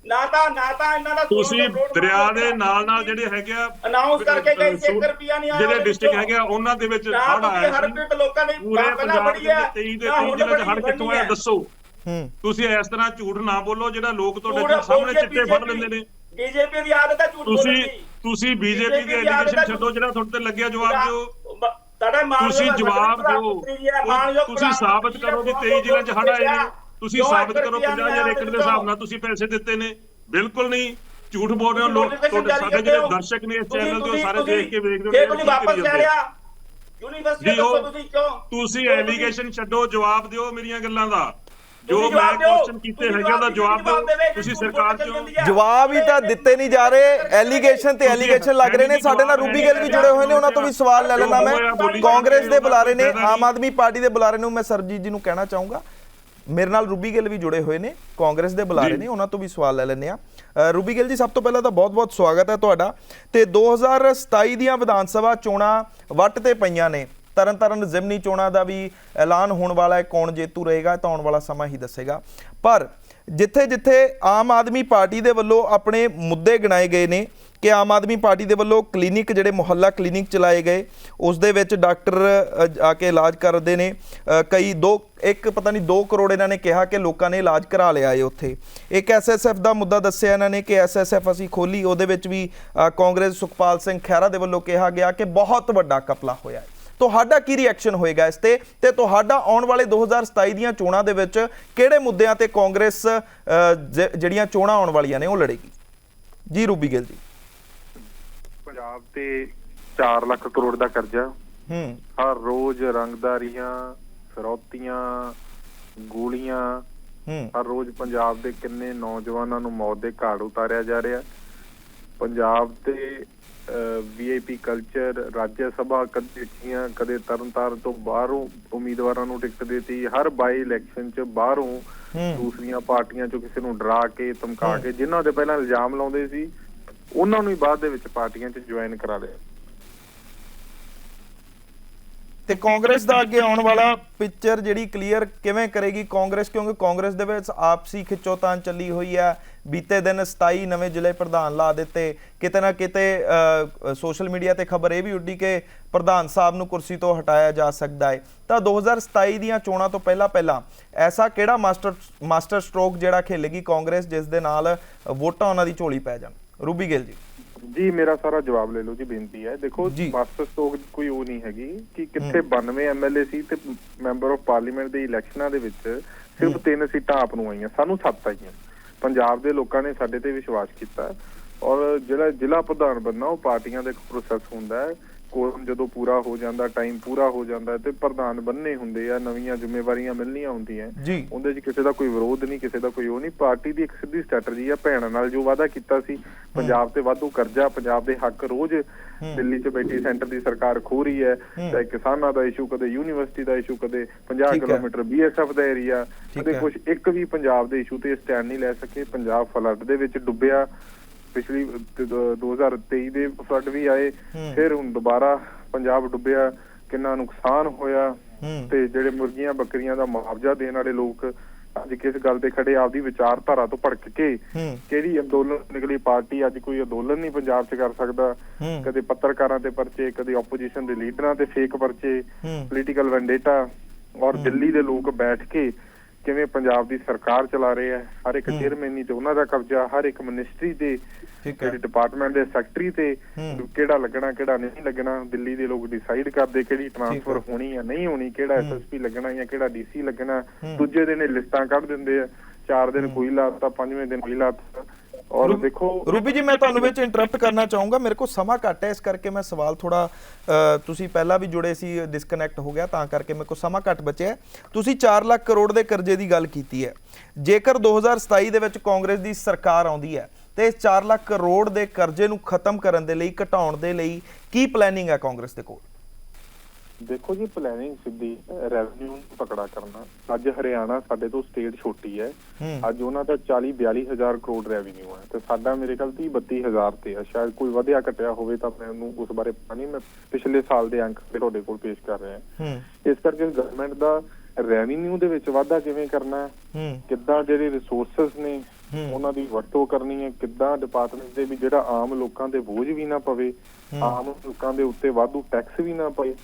ਨਾ ਤਾਂ ਨਾ ਤਾਂ ਇਹਨਾਂ ਦਾ ਤੁਸੀਂ ਦਰਿਆ ਦੇ ਨਾਲ ਨਾਲ ਜਿਹੜੇ ਹੈਗੇ ਆ ਅਨਾਉਂਸ ਕਰਕੇ ਗਏ ਸੀ, ਅਹ, ਇੱਕ ਰੁਪਿਆ ਨਹੀਂ ਆਇਆ ਜਿਹੜੇ ਡਿਸਟ੍ਰਿਕਟ। ਹੈਗੇ ਆ ਉਹਨਾਂ ਦੇ ਵਿੱਚ ਹੜ ਆਇਆ ਹਰ ਪਿੰਡ ਲੋਕਾਂ ਨੇ ਪਹਿਲਾਂ ਬੜੀ ਦੇ ਹੈ 23 ਦੇ ਨਾ 23 ਹੁਣ ਜ਼ਿਲ੍ਹੇ 'ਚ ਹੜ ਕਿੱਥੋਂ ਆਇਆ। ਦੱਸੋ। ਹੂੰ। ਤੁਸੀਂ ਇਸ ਤਰ੍ਹਾਂ ਝੂਠ ਨਾ ਬੋਲੋ ਜਿਹੜਾ ਲੋਕ ਤੁਹਾਡੇ ਸਾਹਮਣੇ ਚਿੱਟੇ ਫੜ ਲੈਂਦੇ ਨੇ। ਬੀਜੇਪੀ ਦੀ ਆਦਤ ਹੈ ਝੂਠ ਬੋਲਣ ਤੁਸੀਂ ਦੀ। ਤੁਸੀਂ ਬੀਜੇਪੀ ਦੀ ਐਲੀਗੇਸ਼ਨ ਹੈ ਛੱਡੋ ਜਿਹੜਾ ਤੁਹਾਡੇ ਤੇ ਲੱਗਿਆ ਜਵਾਬ ਦਿਓ। ਤੁਹਾਡਾ ਮਾਨ ਤੁਸੀਂ ਜਵਾਬ ਦਿਓ। ਤੁਸੀਂ ਸਾਬਤ ਕਰੋ ਵੀ 23 ਜ਼ਿਲ੍ਹਿਆਂ 'ਚ ਹੜ ਆਏ ਨੇ। ਤੁਸੀਂ ਸਾਬਤ ਕਰੋ 50000 ਏਕੜ ਦੇ ਹਿਸਾਬ ਨਾਲ ਤੁਸੀਂ ਪੈਸੇ ਦਿੱਤੇ ਨੇ। ਬਿਲਕੁਲ ਨਹੀਂ ਝੂਠ ਬੋਲ ਰਹੇ ਹੋ ਲੋਕ ਤੁਹਾਡੇ ਸਾਡੇ ਜਿਹੜੇ ਦਰਸ਼ਕ ਨੇ ਇਸ ਚੈਨਲ ਤੇ ਸਾਰੇ ਦੇਖ ਕੇ ਵੇਖਦੇ ਜੇ ਤੁਸੀਂ ਕੀ ਵਾਪਸ ਲੈ। ਲਿਆ ਯੂਨੀਵਰਸਿਟੀ ਜੀ, ਦੱਸੋ ਤੁਸੀਂ ਕਿਉਂ? ਤੁਸੀਂ ਐਲੀਗੇਸ਼ਨ ਛੱਡੋ ਜਵਾਬ ਦਿਓ ਮੇਰੀਆਂ ਗੱਲਾਂ ਦਾ। ਜੋ ਮੈਂ। ਕੁਐਸਚਨ ਕੀਤੇ ਹੈਗੇ ਉਹਦਾ ਜਵਾਬ ਦਿਓ। ਤੁਸੀਂ ਸਰਕਾਰ ਚੋਂ। ਜਵਾਬ ਹੀ ਤਾਂ ਦਿੱਤੇ ਨਹੀਂ ਜਾ ਰਹੇ। ਐਲੀਗੇਸ਼ਨ ਤੇ ਐਲੀਗੇਸ਼ਨ ਲੱਗ ਰਹੇ ਨੇ। ਸਾਡੇ ਨਾਲ ਰੂਬੀ ਗਿੱਲ ਵੀ ਜੁੜੇ ਹੋਏ ਨੇ ਉਹਨਾਂ ਤੋਂ ਵੀ ਸਵਾਲ ਲੈ ਲੈਣਾ ਮੈਂ। ਕਾਂਗਰਸ ਦੇ ਬੁਲਾਰੇ ਨੇ ਆਮ ਆਦਮੀ ਪਾਰਟੀ ਦੇ ਬੁਲਾਰੇ ਨੂੰ ਮੈਂ ਸਰਜੀਤ ਜੀ ਨੂੰ ਕਹਿਣਾ ਚਾਹੂੰਗਾ। ਮੇਰੇ ਨਾਲ ਰੂਬੀ ਗਿੱਲ ਵੀ ਜੁੜੇ ਹੋਏ ਨੇ ਕਾਂਗਰਸ ਦੇ ਬੁਲਾਰੇ ਨੇ ਉਹਨਾਂ ਤੋਂ ਵੀ ਸਵਾਲ ਲੈ ਲੈਂਦੇ ਆ ਰੂਬੀ ਗਿੱਲ ਜੀ ਸਭ ਤੋਂ ਪਹਿਲਾਂ ਤਾਂ ਬਹੁਤ-ਬਹੁਤ ਸਵਾਗਤ ਹੈ ਤੁਹਾਡਾ। ਤੇ 2027 ਦੀਆਂ ਵਿਧਾਨ ਸਭਾ ਚੋਣਾਂ ਵੱਟ ਤੇ ਪਈਆਂ ਨੇ। ਤਰਨਤਾਰਨ ਜ਼ਿਮਨੀ ਚੋਣਾਂ ਦਾ ਵੀ ਐਲਾਨ ਹੋਣ ਵਾਲਾ ਹੈ। ਕੌਣ ਜੇਤੂ ਰਹੇਗਾ ਤਾਂ ਆਉਣ ਵਾਲਾ ਸਮਾਂ ਹੀ ਦੱਸੇਗਾ। ਪਰ ਜਿੱਥੇ ਜਿੱਥੇ ਆਮ ਆਦਮੀ ਪਾਰਟੀ ਦੇ ਵੱਲੋਂ ਆਪਣੇ ਮੁੱਦੇ ਗਿਣਾਏ ਗਏ ਨੇ, ਕਿ ਆਮ ਆਦਮੀ ਪਾਰਟੀ ਦੇ ਵੱਲੋਂ ਕਲੀਨਿਕ ਜਿਹੜੇ ਮੁਹੱਲਾ ਕਲੀਨਿਕ ਚਲਾਏ ਗਏ, ਉਸ ਦੇ ਵਿੱਚ ਡਾਕਟਰ ਆ ਕੇ ਇਲਾਜ ਕਰਦੇ ਨੇ। ਕਈ ਦੋ, ਇੱਕ ਪਤਾ ਨਹੀਂ 2 ਕਰੋੜ ਇਹਨਾਂ ਨੇ ਕਿਹਾ ਕਿ ਲੋਕਾਂ ਨੇ ਇਲਾਜ ਕਰਾ ਲਿਆ ਏ ਉੱਥੇ। ਇੱਕ ਐਸਐਸਐਫ ਦਾ ਮੁੱਦਾ ਦੱਸਿਆ ਇਹਨਾਂ ਨੇ ਕਿ ਐਸਐਸਐਫ ਅਸੀਂ ਖੋਲੀ ਉਹਦੇ ਵਿੱਚ ਵੀ ਕਾਂਗਰਸ ਸੁਖਪਾਲ ਸਿੰਘ ਖਹਿਰਾ ਦੇ ਵੱਲੋਂ ਕਿਹਾ ਗਿਆ ਕਿ ਬਹੁਤ ਵੱਡਾ ਕਪਲਾ ਹੋਇਆ ਹੈ ਤੁਹਾਡਾ ਕੀ ਰਿਐਕਸ਼ਨ ਹੋਏਗਾ ਇਸ ਤੇ? ਤੇ ਤੁਹਾਡਾ ਆਉਣ ਵਾਲੇ 2027 ਦੀਆਂ ਚੋਣਾਂ ਦੇ ਵਿੱਚ ਕਿਹੜੇ ਮੁੱਦਿਆਂ ਤੇ ਕਾਂਗਰਸ ਜਿਹੜੀਆਂ ਚੋਣਾਂ ਆਉਣ ਵਾਲੀਆਂ ਨੇ ਉਹ ਲੜੇਗੀ? ਜੀ ਰੂਬੀ ਗਿੱਲ ਜੀ। ਪੰਜਾਬ ਤੇ 4 ਲੱਖ ਕਰੋੜ ਦਾ ਕਰਜ਼ਾ। ਹੂੰ। ਹਰ ਰੋਜ਼ ਰੰਗਦਾਰੀਆਂ ਫਿਰੌਤੀਆਂ ਗੋਲੀਆਂ। ਹੂੰ। ਹਰ ਰੋਜ਼ ਪੰਜਾਬ ਦੇ ਕਿੰਨੇ ਨੌਜਵਾਨਾਂ ਨੂੰ ਮੌਤ ਦੇ ਘਾਟ ਉਤਾਰਿਆ ਜਾ ਰਿਹਾ। ਪੰਜਾਬ ਤੇ ਵੀਆਈਪੀ ਕਲਚਰ ਰਾਜ ਸਭਾ ਕਦੇ ਚੀਆਂ ਕਦੇ ਤਰਨਤਾਰਨ ਤੋਂ ਬਾਹਰੋਂ ਉਮੀਦਵਾਰਾਂ ਨੂੰ ਟਿਕਟ ਦਿੱਤੀ। ਹਰ ਬਾਈ ਇਲੈਕਸ਼ਨ 'ਚ ਬਾਹਰੋਂ ਦੂਸਰੀਆਂ ਪਾਰਟੀਆਂ 'ਚੋਂ ਕਿਸੇ ਨੂੰ ਡਰਾ ਕੇ ਧਮਕਾ ਕੇ ਜਿਨ੍ਹਾਂ ਦੇ ਪਹਿਲਾਂ ਇਲਜ਼ਾਮ ਲਾਉਂਦੇ ਸੀ ਉਹਨਾਂ ਨੂੰ ਹੀ ਬਾਅਦ ਦੇ ਵਿੱਚ ਪਾਰਟੀਆਂ 'ਚ ਜੁਆਇਨ ਕਰਾ ਲਿਆ। ਤੇ ਕਾਂਗਰਸ ਦਾ ਅੱਗੇ ਆਉਣ ਵਾਲਾ ਪਿਕਚਰ ਜਿਹੜੀ ਕਲੀਅਰ ਕਿਵੇਂ ਕਰੇਗੀ ਕਾਂਗਰਸ? ਕਿਉਂਕਿ ਕਾਂਗਰਸ ਦੇ ਵਿੱਚ ਆਪਸੀ ਖਿੱਚੋਤਾਣ ਚੱਲੀ ਹੋਈ ਹੈ। ਬੀਤੇ ਦਿਨ 27 ਨਵੇਂ ਜ਼ਿਲ੍ਹੇ ਪ੍ਰਧਾਨ ਲਾ ਦਿੱਤੇ। ਕਿਤੇ ਨਾ ਕਿਤੇ ਸੋਸ਼ਲ ਮੀਡੀਆ ਤੇ ਖਬਰ ਇਹ ਵੀ ਉੱਡੀ ਕਿ ਪ੍ਰਧਾਨ ਸਾਹਿਬ ਨੂੰ ਕੁਰਸੀ ਤੋਂ ਹਟਾਇਆ ਜਾ ਸਕਦਾ ਹੈ। ਤਾਂ 2027 ਦੀਆਂ ਚੋਣਾਂ ਤੋਂ ਪਹਿਲਾਂ ਪਹਿਲਾਂ ਐਸਾ ਕਿਹੜਾ ਮਾਸਟਰ ਮਾਸਟਰ ਸਟ੍ਰੋਕ ਜਿਹੜਾ ਖੇਲੇਗੀ ਕਾਂਗਰਸ, ਜਿਸ ਦੇ ਨਾਲ ਵੋਟਾਂ ਉਹਨਾਂ ਦੀ ਝੋਲੀ ਪੈ ਜਾਣ? ਰੂਬੀ ਗਿੱਲ ਜੀ। ਜੀ ਮੇਰਾ ਸਾਰਾ ਜਵਾਬ ਲੈ ਲਓ ਜੀ ਬੇਨਤੀ ਹੈ। ਦੇਖੋ। ਮਾਸਟਰ ਸਟੋਕ ਕੋਈ ਉਹ ਨਹੀਂ ਹੈਗੀ ਕਿ ਕਿੱਥੇ 92 ਐਮਐਲਏ ਸੀ ਤੇ ਮੈਂਬਰ ਆਫ ਪਾਰਲੀਮੈਂਟ ਦੇ ਇਲੈਕਸ਼ਨਾਂ ਦੇ ਵਿੱਚ ਸਿਰਫ ਤਿੰਨ ਸੀਟਾਂ ਆਪ ਨੂੰ ਆਈਆਂ ਸਾਨੂੰ ਸੱਤ ਆਈਆਂ। ਪੰਜਾਬ ਦੇ ਲੋਕਾਂ ਨੇ ਸਾਡੇ ਤੇ ਵਿਸ਼ਵਾਸ ਕੀਤਾ। ਔਰ ਜਿਹੜਾ ਜ਼ਿਲ੍ਹਾ ਪ੍ਰਧਾਨ ਬਣਨਾ ਉਹ ਪਾਰਟੀਆਂ ਦਾ ਇੱਕ ਪ੍ਰੋਸੈਸ ਹੁੰਦਾ ਹੈ ਕੋਰਮ ਜਦੋਂ ਪੂਰਾ ਹੋ ਜਾਂਦਾ ਟਾਈਮ ਪੂਰਾ ਹੋ ਜਾਂਦਾ ਤੇ ਪ੍ਰਧਾਨ ਬੰਨੇ ਹੁੰਦੇ ਆ ਨਵੀਆਂ ਜ਼ਿੰਮੇਵਾਰੀਆਂ ਮਿਲਣੀਆਂ ਹੁੰਦੀਆਂ। ਜੀ। ਉਹਦੇ 'ਚ ਕਿਸੇ ਦਾ ਕੋਈ ਵਿਰੋਧ ਨਹੀਂ ਕਿਸੇ ਦਾ ਕੋਈ ਉਹ ਨਹੀਂ। ਪਾਰਟੀ ਦੀ ਇੱਕ ਸਿੱਧੀ ਸਟ੍ਰੈਟਜੀ ਆ ਭੈਣਾਂ ਨਾਲ ਜੋ ਵਾਅਦਾ ਕੀਤਾ ਸੀ ਪੰਜਾਬ ਤੇ ਵਾਧੂ ਕਰਜ਼ਾ ਪੰਜਾਬ ਦੇ ਹੱਕ ਰੋਜ਼ ਦਿੱਲੀ 'ਚ ਬੈਠੀ ਸੈਂਟਰ ਦੀ ਸਰਕਾਰ ਖੋ ਰਹੀ ਹੈ। ਚਾਹੇ ਕਿਸਾਨਾਂ ਦਾ ਇਸ਼ੂ ਕਦੇ ਯੂਨੀਵਰਸਿਟੀ ਦਾ ਇਸ਼ੂ ਕਦੇ 50 ਠੀਕ ਹੈ। ਕਿਲੋਮੀਟਰ ਬੀਐਸਐਫ ਦਾ ਏਰੀਆ ਕਦੇ। ਕੁਝ ਇੱਕ ਵੀ ਪੰਜਾਬ ਦੇ ਇਸ਼ੂ ਤੇ ਸਟੈਂਡ ਨਹੀਂ ਲੈ ਸਕੇ। ਪੰਜਾਬ ਫਲੱਡ ਦੇ ਵਿੱਚ ਡੁੱਬਿਆ। ਪਿਛਲੀ ਅਹ, ਦ- 2023 ਦੇ ਫਲੱਡ ਵੀ ਆਏ। ਫਿਰ ਹੁਣ ਦੁਬਾਰਾ ਪੰਜਾਬ ਡੁੱਬਿਆ ਕਿੰਨਾ ਨੁਕਸਾਨ ਹੋਇਆ ਤੇ ਜਿਹੜੇ ਮੁਰਗੀਆਂ ਬੱਕਰੀਆਂ ਦਾ ਮੁਆਵਜ਼ਾ ਦੇਣ ਵਾਲੇ ਲੋਕ ਅੱਜ ਕਿਸ ਗੱਲ ਤੇ ਖੜੇ ਆਪਦੀ ਵਿਚਾਰਧਾਰਾ ਤੋਂ ਭੜਕ ਕੇ ਕਿਹੜੀ ਅੰਦੋਲਨ ਨਿਕਲੀ ਪਾਰਟੀ ਅੱਜ ਕੋਈ ਅੰਦੋਲਨ ਨਹੀਂ ਪੰਜਾਬ 'ਚ ਕਰ ਸਕਦਾ। ਕਦੇ ਪੱਤਰਕਾਰਾਂ ਤੇ ਪਰਚੇ ਕਦੇ ਆਪੋਜੀਸ਼ਨ ਦੇ ਲੀਡਰਾਂ ਤੇ ਫੇਕ ਪਰਚੇ ਪੋਲੀਟੀਕਲ ਵੈਂਡੇਟਾ ਔਰ ਦਿੱਲੀ ਦੇ ਲੋਕ ਬੈਠ ਕੇ ਕਿਵੇਂ ਪੰਜਾਬ ਦੀ ਸਰਕਾਰ ਚਲਾ ਰਹੇ ਆ ਹਰ ਇੱਕ ਚੇਅਰਮੈਨੀ ਤੇ ਉਹਨਾਂ ਦਾ ਕਬਜ਼ਾ ਹਰ ਇੱਕ ਮਿਨਿਸਟਰੀ ਹੈ। ਜਿਹੜੇ ਡਿਪਾਰਟਮੈਂਟ ਦੇ ਸੈਕਟਰੀ ਤੇ ਹੂੰ। ਕਿਹੜਾ ਲੱਗਣਾ ਕਿਹੜਾ ਨਹੀਂ ਲੱਗਣਾ ਦਿੱਲੀ ਦੇ ਲੋਕ ਡਿਸਾਈਡ ਕਰਦੇ ਕਿਹੜੀ ਟ੍ਰਾਂਸਫਰ ਹੋਣੀ ਜਾਂ ਨਹੀਂ ਹੋਣੀ ਕਿਹੜਾ ਐਸਐਸਪੀ ਲੱਗਣਾ ਜਾਂ ਕਿਹੜਾ ਡੀਸੀ ਲੱਗਣਾ ਦੂਜੇ ਦਿਨ ਇਹ ਲਿਸਟਾਂ ਕੱਢ ਦਿੰਦੇ ਆ ਚਾਰ ਦਿਨ ਕੋਈ ਲਾਤਾ ਪੰਜਵੇਂ ਦਿਨ ਕੋਈ ਲਾਤਾ ਔਰ ਦੇਖੋ ਰੂਬੀ ਜੀ ਮੈਂ ਤੁਹਾਨੂੰ ਵਿੱਚ ਇੰਟਰਰਪਟ ਕਰਨਾ ਚਾਹੂੰਗਾ। ਮੇਰੇ ਕੋਲ ਸਮਾਂ ਘੱਟ ਹੈ ਇਸ ਕਰਕੇ ਮੈਂ ਸਵਾਲ ਥੋੜਾ ਤੁਸੀਂ ਪਹਿਲਾਂ ਵੀ ਜੁੜੇ ਸੀ ਡਿਸਕਨੈਕਟ ਹੋ ਗਿਆ ਤਾਂ ਕਰਕੇ ਮੇਰੇ ਕੋਲ ਸਮਾਂ ਘੱਟ ਬਚਿਆ। ਤੁਸੀਂ 4 ਲੱਖ ਕਰੋੜ ਦੇ ਕਰਜ਼ੇ ਦੀ ਗੱਲ ਕੀਤੀ ਹੈ। ਜੇਕਰ 2027 ਦੇ ਵਿੱਚ ਕਾਂਗਰਸ ਦੀ ਸਰਕਾਰ ਆਉਂਦੀ ਹੈ ਤੇ ਇਸ 4 ਲੱਖ ਕਰੋੜ ਦੇ ਕਰਜ਼ੇ ਨੂੰ ਖਤਮ ਕਰਨ ਦੇ ਲਈ ਘਟਾਉਣ ਦੇ ਲਈ ਕੀ ਪਲੈਨਿੰਗ ਹੈ ਕਾਂਗਰਸ ਦੇ ਕੋਲ? ਦੇਖੋ ਜੀ ਪਲੈਨਿੰਗ ਸਿੱਧੀ ਰੈਵਨਿਊ ਨੂੰ ਤਕੜਾ ਕਰਨਾ। ਅੱਜ ਹਰਿਆਣਾ ਸਾਡੇ ਤੋਂ ਸਟੇਟ ਛੋਟੀ ਹੈ। ਅੱਜ ਉਹਨਾਂ ਦਾ 40 42 ਹਜ਼ਾਰ ਕਰੋੜ ਰੈਵਨਿਊ ਹੈ। ਤੇ ਸਾਡਾ ਮੇਰੇ ਖਿਆਲ 30 32 ਹਜ਼ਾਰ ਤੇ ਹੈ ਸ਼ਾਇਦ ਕੋਈ ਵਧਿਆ ਘਟਿਆ ਹੋਵੇ ਤਾਂ ਮੈਨੂੰ ਉਸ ਬਾਰੇ ਪਤਾ ਨਹੀਂ। ਮੈਂ ਪਿਛਲੇ ਸਾਲ ਦੇ ਅੰਕ ਤੇ ਤੁਹਾਡੇ ਕੋਲ ਪੇਸ਼ ਕਰ ਰਿਹਾ। ਹੂੰ। ਇਸ ਕਰਕੇ ਗਵਰਨਮੈਂਟ ਦਾ ਰੈਵਨਿਊ ਦੇ ਵਿੱਚ ਵਾਧਾ ਕਿਵੇਂ ਕਰਨਾ ਹੈ? ਕਿੱਦਾਂ ਜਿਹੜੇ ਰਿਸੋਰਸਸ ਨੇ। ਉਹਨਾਂ ਦੀ ਵਰਤੋਂ ਕਰਨੀ ਹੈ? ਕਿੱਦਾਂ ਡਿਪਾਰਟਮੈਂਟ ਦੇ ਵੀ ਜਿਹੜਾ ਆਮ ਲੋਕਾਂ ਦੇ ਬੋਝ ਵੀ ਨਾ ਪਵੇ ਆਮ ਲੋਕਾਂ ਦੇ ਉੱਤੇ ਵਾਧੂ ਟੈਕਸ ਵੀ ਨਾ ਪਏ?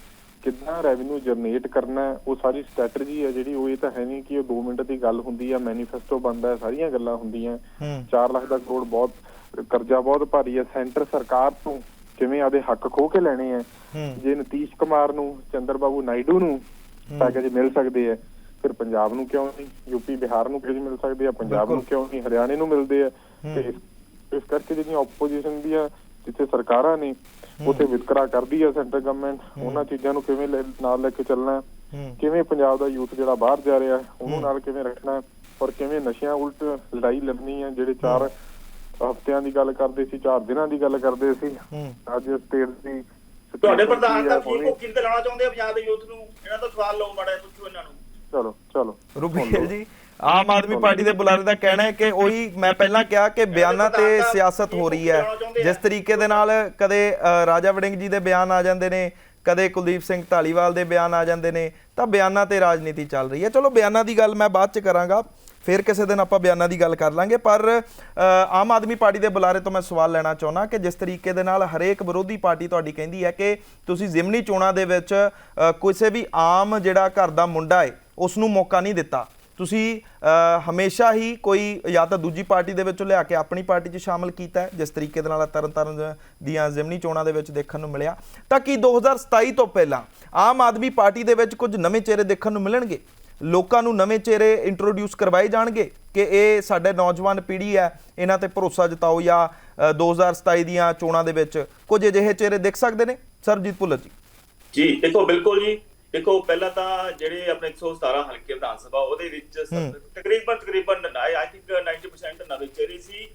ਕਿੱਦਾਂ ਰੈਵਨਿਊ ਜਨਰੇਟ ਕਰਨਾ ਉਹ ਸਾਰੀ ਸਟ੍ਰੈਟਜੀ ਹੈ ਜਿਹੜੀ ਉਹ ਇਹ ਤਾਂ ਹੈ ਨਹੀਂ ਕਿ ਉਹ 2 ਮਿੰਟ ਦੀ ਗੱਲ ਹੁੰਦੀ ਹੈ ਮੈਨੀਫੈਸਟੋ ਬਣਦਾ ਹੈ ਸਾਰੀਆਂ ਗੱਲਾਂ ਹੁੰਦੀਆਂ ਹੂੰ। 4 ਲੱਖ ਦਾ ਕਰੋੜ ਬਹੁਤ ਕਰਜ਼ਾ ਬਹੁਤ ਭਾਰੀ ਹੈ ਸੈਂਟਰ ਸਰਕਾਰ ਤੋਂ ਕਿਵੇਂ ਆਦੇ ਹੱਕ ਖੋ ਕੇ ਲੈਣੇ ਆ ਜੇ ਨਤੀਸ਼ ਕੁਮਾਰ ਨੂੰ ਚੰਦਰ ਬਾਬੂ ਨਾਇਡੂ ਨੂੰ ਪੈਕੇਜ ਮਿਲ ਸਕਦੇ ਆ ਫਿਰ ਪੰਜਾਬ ਨੂੰ ਕਿਉਂ ਨਹੀਂ? ਯੂਪੀ ਬਿਹਾਰ ਨੂੰ ਪੈਕੇਜ ਮਿਲ ਸਕਦੇ? ਆ ਪੰਜਾਬ ਨੂੰ ਕਿਉਂ ਨਹੀਂ? ਹਰਿਆਣੇ ਨੂੰ ਮਿਲਦੇ ਆ ਤੇ ਇਸ- ਇਸ ਕਰਕੇ ਜਿਹੜੀਆਂ ਆਪੋਜੀਸ਼ਨ ਦੀਆਂ ਜਿੱਥੇ ਸਰਕਾਰਾਂ ਨੇ ਉੱਥੇ ਵਿਤਕਰਾ ਕਰਦੀ ਆ ਸੈਂਟਰ ਗਵਰਨਮੈਂਟ ਉਹਨਾਂ ਚੀਜ਼ਾਂ ਨੂੰ ਕਿਵੇਂ ਨਾਲ ਲੈ ਕੇ ਚੱਲਣਾ ਹੂੰ? ਕਿਵੇਂ ਪੰਜਾਬ ਦਾ ਯੂਥ ਜਿਹੜਾ ਬਾਹਰ ਜਾ ਰਿਹਾ ਉਹਨੂੰ ਨਾਲ ਕਿਵੇਂ ਰੱਖਣਾ ਔਰ ਕਿਵੇਂ ਨਸ਼ਿਆਂ ਉਲਟ ਲੜਾਈ ਲੜਨੀ ਹੈ? ਜਿਹੜੇ ਚਾਰ ਹਫ਼ਤਿਆਂ ਦੀ ਗੱਲ ਕਰਦੇ ਸੀ ਚਾਰ ਦਿਨਾਂ ਦੀ ਗੱਲ ਕਰਦੇ ਸੀ। ਹੂੰ। ਅੱਜ ਸਟੇਟ ਦੀ ਤੁਹਾਡੇ ਪ੍ਰਧਾਨ ਤਾਂ ਹੈ, ਕੀ ਉਹਨੇ- ਕੋ ਕਿੰਤੇ ਲਾਣਾ ਚਾਹੁੰਦੇ ਆ ਪੰਜਾਬ ਦੇ ਯੂਥ ਨੂੰ? ਇਹਨਾਂ ਤੋਂ ਸਵਾਲ ਲਓ ਮਾੜਾ ਪੁੱਛੋ ਇਹਨਾਂ ਨੂੰ। ਚਲੋ ਚਲੋ। ਰੂਬੀ ਗਿੱਲ ਜੀ। ਆਮ ਆਦਮੀ ਪਾਰਟੀ ਦੇ ਬੁਲਾਰੇ ਦਾ ਕਹਿਣਾ ਹੈ ਕਿ ਉਹੀ ਮੈਂ ਪਹਿਲਾਂ ਕਿਹਾ ਕਿ ਬਿਆਨਾਂ ਤੇ ਸਿਆਸਤ ਹੋ ਰਹੀ ਹੈ। ਜਿਸ ਤਰੀਕੇ ਦੇ ਨਾਲ ਕਦੇ ਰਾਜਾ ਵੜਿੰਗ ਜੀ ਦੇ ਬਿਆਨ ਆ ਜਾਂਦੇ ਨੇ ਕਦੇ ਕੁਲਦੀਪ ਸਿੰਘ ਢਾਲੀਵਾਲ ਦੇ ਬਿਆਨ ਆ ਜਾਂਦੇ ਨੇ ਤਾਂ ਬਿਆਨਾਂ ਤੇ ਰਾਜਨੀਤੀ ਚੱਲ ਰਹੀ ਹੈ। ਚਲੋ ਬਿਆਨਾਂ ਦੀ ਗੱਲ ਮੈਂ ਬਾਅਦ ਚ ਕਰਾਂਗਾ ਫਿਰ ਕਿਸੇ ਦਿਨ ਆਪਾਂ ਬਿਆਨਾਂ ਦੀ ਗੱਲ ਕਰ ਲਾਂਗੇ ਪਰ ਆਮ ਆਦਮੀ ਪਾਰਟੀ ਦੇ ਬੁਲਾਰੇ ਤੋਂ ਮੈਂ ਸਵਾਲ ਲੈਣਾ ਚਾਹੁੰਦਾ ਕਿ ਜਿਸ ਤਰੀਕੇ ਦੇ ਨਾਲ ਹਰੇਕ ਵਿਰੋਧੀ ਪਾਰਟੀ ਤੁਹਾਡੀ ਕਹਿੰਦੀ ਹੈ ਕਿ ਤੁਸੀਂ ਜ਼ਿਮਨੀ ਚੋਣਾਂ ਦੇ ਵਿੱਚ ਕਿਸੇ ਵੀ ਆਮ ਜਿਹੜਾ ਘਰ ਦਾ ਮੁੰਡਾ ਹੈ ਉਸ ਨੂੰ ਮੌਕਾ ਨਹੀਂ ਦਿੱਤਾ। ਤੁਸੀਂ ਹਮੇਸ਼ਾ ਹੀ ਕੋਈ ਜਾਂ ਤਾਂ ਦੂਜੀ ਪਾਰਟੀ ਦੇ ਵਿੱਚੋਂ ਲਿਆ ਕੇ ਆਪਣੀ ਪਾਰਟੀ 'ਚ ਸ਼ਾਮਲ ਕੀਤਾ ਹੈ, ਜਿਸ ਤਰੀਕੇ ਦੇ ਨਾਲ ਤਰਨਤਾਰਨ ਦੀਆਂ ਜ਼ਿਮਨੀ ਚੋਣਾਂ ਦੇ ਵਿੱਚ ਦੇਖਣ ਨੂੰ ਮਿਲਿਆ। ਤਾਂ ਕੀ 2027 ਤੋਂ ਪਹਿਲਾਂ ਆਮ ਆਦਮੀ ਪਾਰਟੀ ਦੇ ਵਿੱਚ ਕੁਝ ਨਵੇਂ ਚਿਹਰੇ ਦੇਖਣ ਨੂੰ ਮਿਲਣਗੇ? ਲੋਕਾਂ ਨੂੰ ਨਵੇਂ ਚਿਹਰੇ ਇੰਟਰੋਡਿਊਸ ਕਰਵਾਏ ਜਾਣਗੇ ਕਿ ਇਹ ਸਾਡੇ ਨੌਜਵਾਨ ਪੀੜ੍ਹੀ ਹੈ ਇਹਨਾਂ ਤੇ ਭਰੋਸਾ ਜਤਾਓ ਜਾਂ ਅ, 2027 ਦੀਆਂ ਚੋਣਾਂ ਦੇ ਵਿੱਚ ਕੁਝ ਅਜਿਹੇ ਚਿਹਰੇ ਦਿਖ ਸਕਦੇ ਨੇ? ਸਰਜੀਤ ਭੁੱਲਰ ਜੀ। ਜੀ ਦੇਖੋ ਬਿਲਕੁਲ ਜੀ। ਦੇਖੋ ਪਹਿਲਾਂ ਤਾਂ ਜਿਹੜੇ ਆਪਣੇ 117 ਹਲਕੇ ਵਿਧਾਨ ਸਭਾ ਉਹਦੇ ਵਿੱਚ ਤਕਰੀਬਨ ਤਕਰੀਬਨ ਆਈ ਥਿੰਕ 90% ਨਵੇਂ ਚਿਹਰੇ ਸੀ।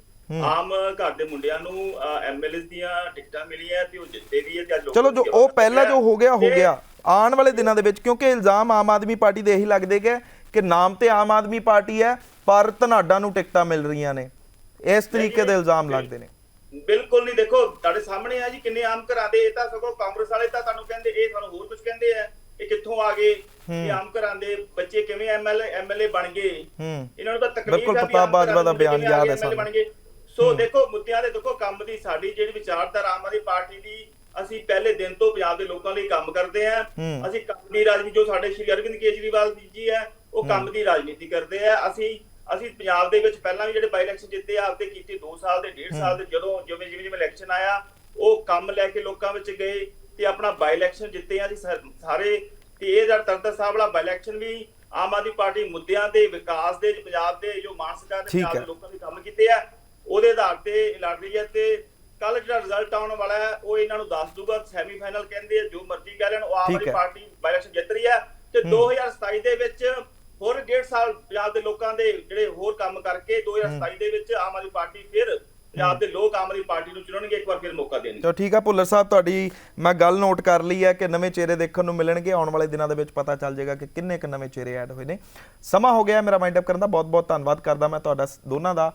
ਆਮ ਘਰ ਦੇ ਮੁੰਡਿਆਂ ਨੂੰ ਐਮਐਲਏ ਦੀਆਂ ਟਿਕਟਾਂ ਮਿਲੀਆਂ ਤੇ ਉਹ ਜਿੱਤੇ ਵੀ ਹੈ ਤੇ ਅੱਜ ਲੋਕਾਂ ਚਲੋ ਜੋ ਉਹ ਪਹਿਲਾਂ ਜੋ ਹੋ ਗਿਆ ਹੋ ਗਿਆ। ਆਉਣ ਵਾਲੇ ਦਿਨਾਂ ਦੇ ਵਿੱਚ ਕਿਉਂਕਿ ਇਲਜ਼ਾਮ ਆਮ ਆਦਮੀ ਪਾਰਟੀ ਦੇ ਇਹੀ ਲੱਗਦੇ ਕਿ ਕਿ ਨਾਮ ਤੇ ਆਮ ਆਦਮੀ ਪਾਰਟੀ ਹੈ ਪਰ ਧਨਾਡਾ ਨੂੰ ਟਿਕਟਾਂ ਮਿਲ ਰਹੀਆਂ ਨੇ। ਇਸ ਤਰੀਕੇ ਦੇ ਇਲਜ਼ਾਮ ਲੱਗਦੇ ਨੇ। ਬਿਲਕੁਲ ਨਹੀਂ। ਦੇਖੋ ਤੁਹਾਡੇ ਸਾਹਮਣੇ ਆ ਜੀ ਕਿੰਨੇ ਆਮ ਘਰਾਂ ਦੇ ਇਹ ਤਾਂ ਸਗੋਂ ਕਾਂਗਰਸ ਵਾਲੇ ਤਾਂ ਤੁਹਾਨੂੰ ਕਹਿੰਦੇ ਇਹ ਸਾਨੂੰ ਹੋਰ ਕੁਝ ਕਹਿੰਦੇ ਆ। ਇਹ ਕਿੱਥੋਂ ਆ ਗਏ ਇਹ ਆਮ ਘਰਾਂ ਦੇ ਬੱਚੇ ਕਿਵੇਂ ਐਮਐਲਏ ਐਮਐਲਏ ਬਣ ਗਏ। ਇਹਨਾਂ ਨੂੰ ਤਾਂ ਤਕਲੀਫ ਬਿਲਕੁਲ ਪ੍ਰਤਾਪ ਬਾਜਵਾ ਦਾ ਬਿਆਨ ਯਾਦ ਹੈ ਸਾਨੂੰ। ਸੋ ਦੇਖੋ ਮੁੱਦਿਆਂ ਦੇ ਦੇਖੋ ਕੰਮ ਦੀ ਸਾਡੀ ਜਿਹੜੀ ਵਿਚਾਰਧਾਰਾ ਆਮ ਆਦਮੀ ਪਾਰਟੀ ਦੀ ਅਸੀਂ ਪਹਿਲੇ ਦਿਨ ਤੋਂ ਪੰਜਾਬ ਦੇ ਲੋਕਾਂ ਲਈ ਕੰਮ ਕਰਦੇ ਆ। ਅਸੀਂ ਕੰਮ ਦੀ ਰਾਜਨੀਤੀ ਜੋ ਸਾਡੇ ਸ਼੍ਰੀ ਅਰਵਿੰਦ ਕੇਜਰੀਵਾਲ ਜੀ ਹੈ ਉਹ ਕੰਮ ਦੀ ਰਾਜਨੀਤੀ ਕਰਦੇ ਆ। ਅਸੀਂ ਅਸੀਂ ਪੰਜਾਬ ਦੇ ਵਿੱਚ ਪਹਿਲਾਂ ਵੀ ਜਿਹੜੇ ਬਾਈ ਇਲੈਕਸ਼ਨ ਜਿੱਤੇ ਆ ਆਪਦੇ ਕੀਤੇ 2 ਸਾਲ ਦੇ 1.5 ਸਾਲ ਦੇ ਜਦੋਂ ਜਿਵੇਂ ਜਿਵੇਂ ਜਿਵੇਂ ਇਲੈਕਸ਼ਨ ਆਇਆ ਉਹ ਕੰਮ ਲੈ ਕੇ ਲੋਕਾਂ ਵਿੱਚ ਗਏ। ਤੇ ਆਪਣਾ ਬਾਈ ਇਲੈਕਸ਼ਨ ਜਿੱਤੇ ਆ ਸਾ- ਸਾਰੇ ਤੇ ਇਹ ਜਿਹੜਾ ਤਰਨਤਾਰਨ ਸਾਹਿਬ ਵਾਲਾ ਬਾਈ ਇਲੈਕਸ਼ਨ ਵੀ ਆਮ ਆਦਮੀ ਪਾਰਟੀ ਮੁੱਦਿਆਂ ਦੇ ਵਿਕਾਸ ਦੇ ਪੰਜਾਬ ਦੇ ਜੋ ਮਾਨ ਸਰਕਾਰ ਨੇ ਪੰਜਾਬ। ਦੇ ਲੋਕਾਂ ਦੇ ਕੰਮ ਕੀਤੇ ਆ ਉਹਦੇ ਆਧਾਰ ਤੇ ਲੜ ਰਹੀ ਹੈ ਤੇ ਕੱਲ ਜਿਹੜਾ ਰਿਜ਼ਲਟ ਆਉਣ ਵਾਲਾ ਹੈ ਉਹ ਇਹਨਾਂ ਨੂੰ ਦੱਸ ਦੂਗਾ ਸੈਮੀਫਾਈਨਲ ਕਹਿੰਦੇ ਆ ਜੋ ਮਰਜ਼ੀ ਕਹਿ ਲੈਣ ਉਹ ਆਮ ਆਦਮੀ। ਪਾਰਟੀ ਬਾਈ ਇਲੈਕਸ਼ਨ ਜਿੱਤ ਰਹੀ ਹੈ ਤੇ 2027 ਦੇ ਵਿੱਚ ਹੋਰ ਡੇਢ ਸਾਲ ਪੰਜਾਬ ਦੇ ਲੋਕਾਂ ਦੇ ਜਿਹੜੇ ਹੋਰ ਕੰਮ ਕਰਕੇ 2027 ਦੇ ਵਿੱਚ ਆਮ ਆਦਮੀ ਪਾਰਟੀ ਫਿਰ ਪੰਜਾਬ ਦੇ ਲੋਕ ਆਮ ਆਦਮੀ ਪਾਰਟੀ ਨੂੰ ਚੁਣਨਗੇ ਇੱਕ ਵਾਰ ਫਿਰ ਮੌਕਾ ਦੇਣਗੇ। ਚਲੋ ਠੀਕ ਆ ਭੁੱਲਰ ਸਾਹਿਬ ਤੁਹਾਡੀ ਮੈਂ ਗੱਲ ਨੋਟ ਕਰ ਲਈ ਹੈ ਕਿ ਨਵੇਂ ਚਿਹਰੇ ਦੇਖਣ ਨੂੰ ਮਿਲਣਗੇ। ਆਉਣ ਵਾਲੇ ਦਿਨਾਂ ਦੇ ਵਿੱਚ ਪਤਾ ਚੱਲ ਜਾਏਗਾ ਕਿ ਕਿੰਨੇ ਕੁ ਨਵੇਂ ਚਿਹਰੇ ਐਡ ਹੋਏ ਨੇ। ਸਮਾਂ ਹੋ ਗਿਆ ਮੇਰਾ ਮਾਈਂਡ ਅਪ ਕਰਨ ਦਾ। ਬਹੁਤ ਬਹੁਤ ਧੰਨਵਾਦ ਕਰਦਾ ਮੈਂ ਤੁਹਾਡਾ ਦੋਨਾਂ ਦਾ।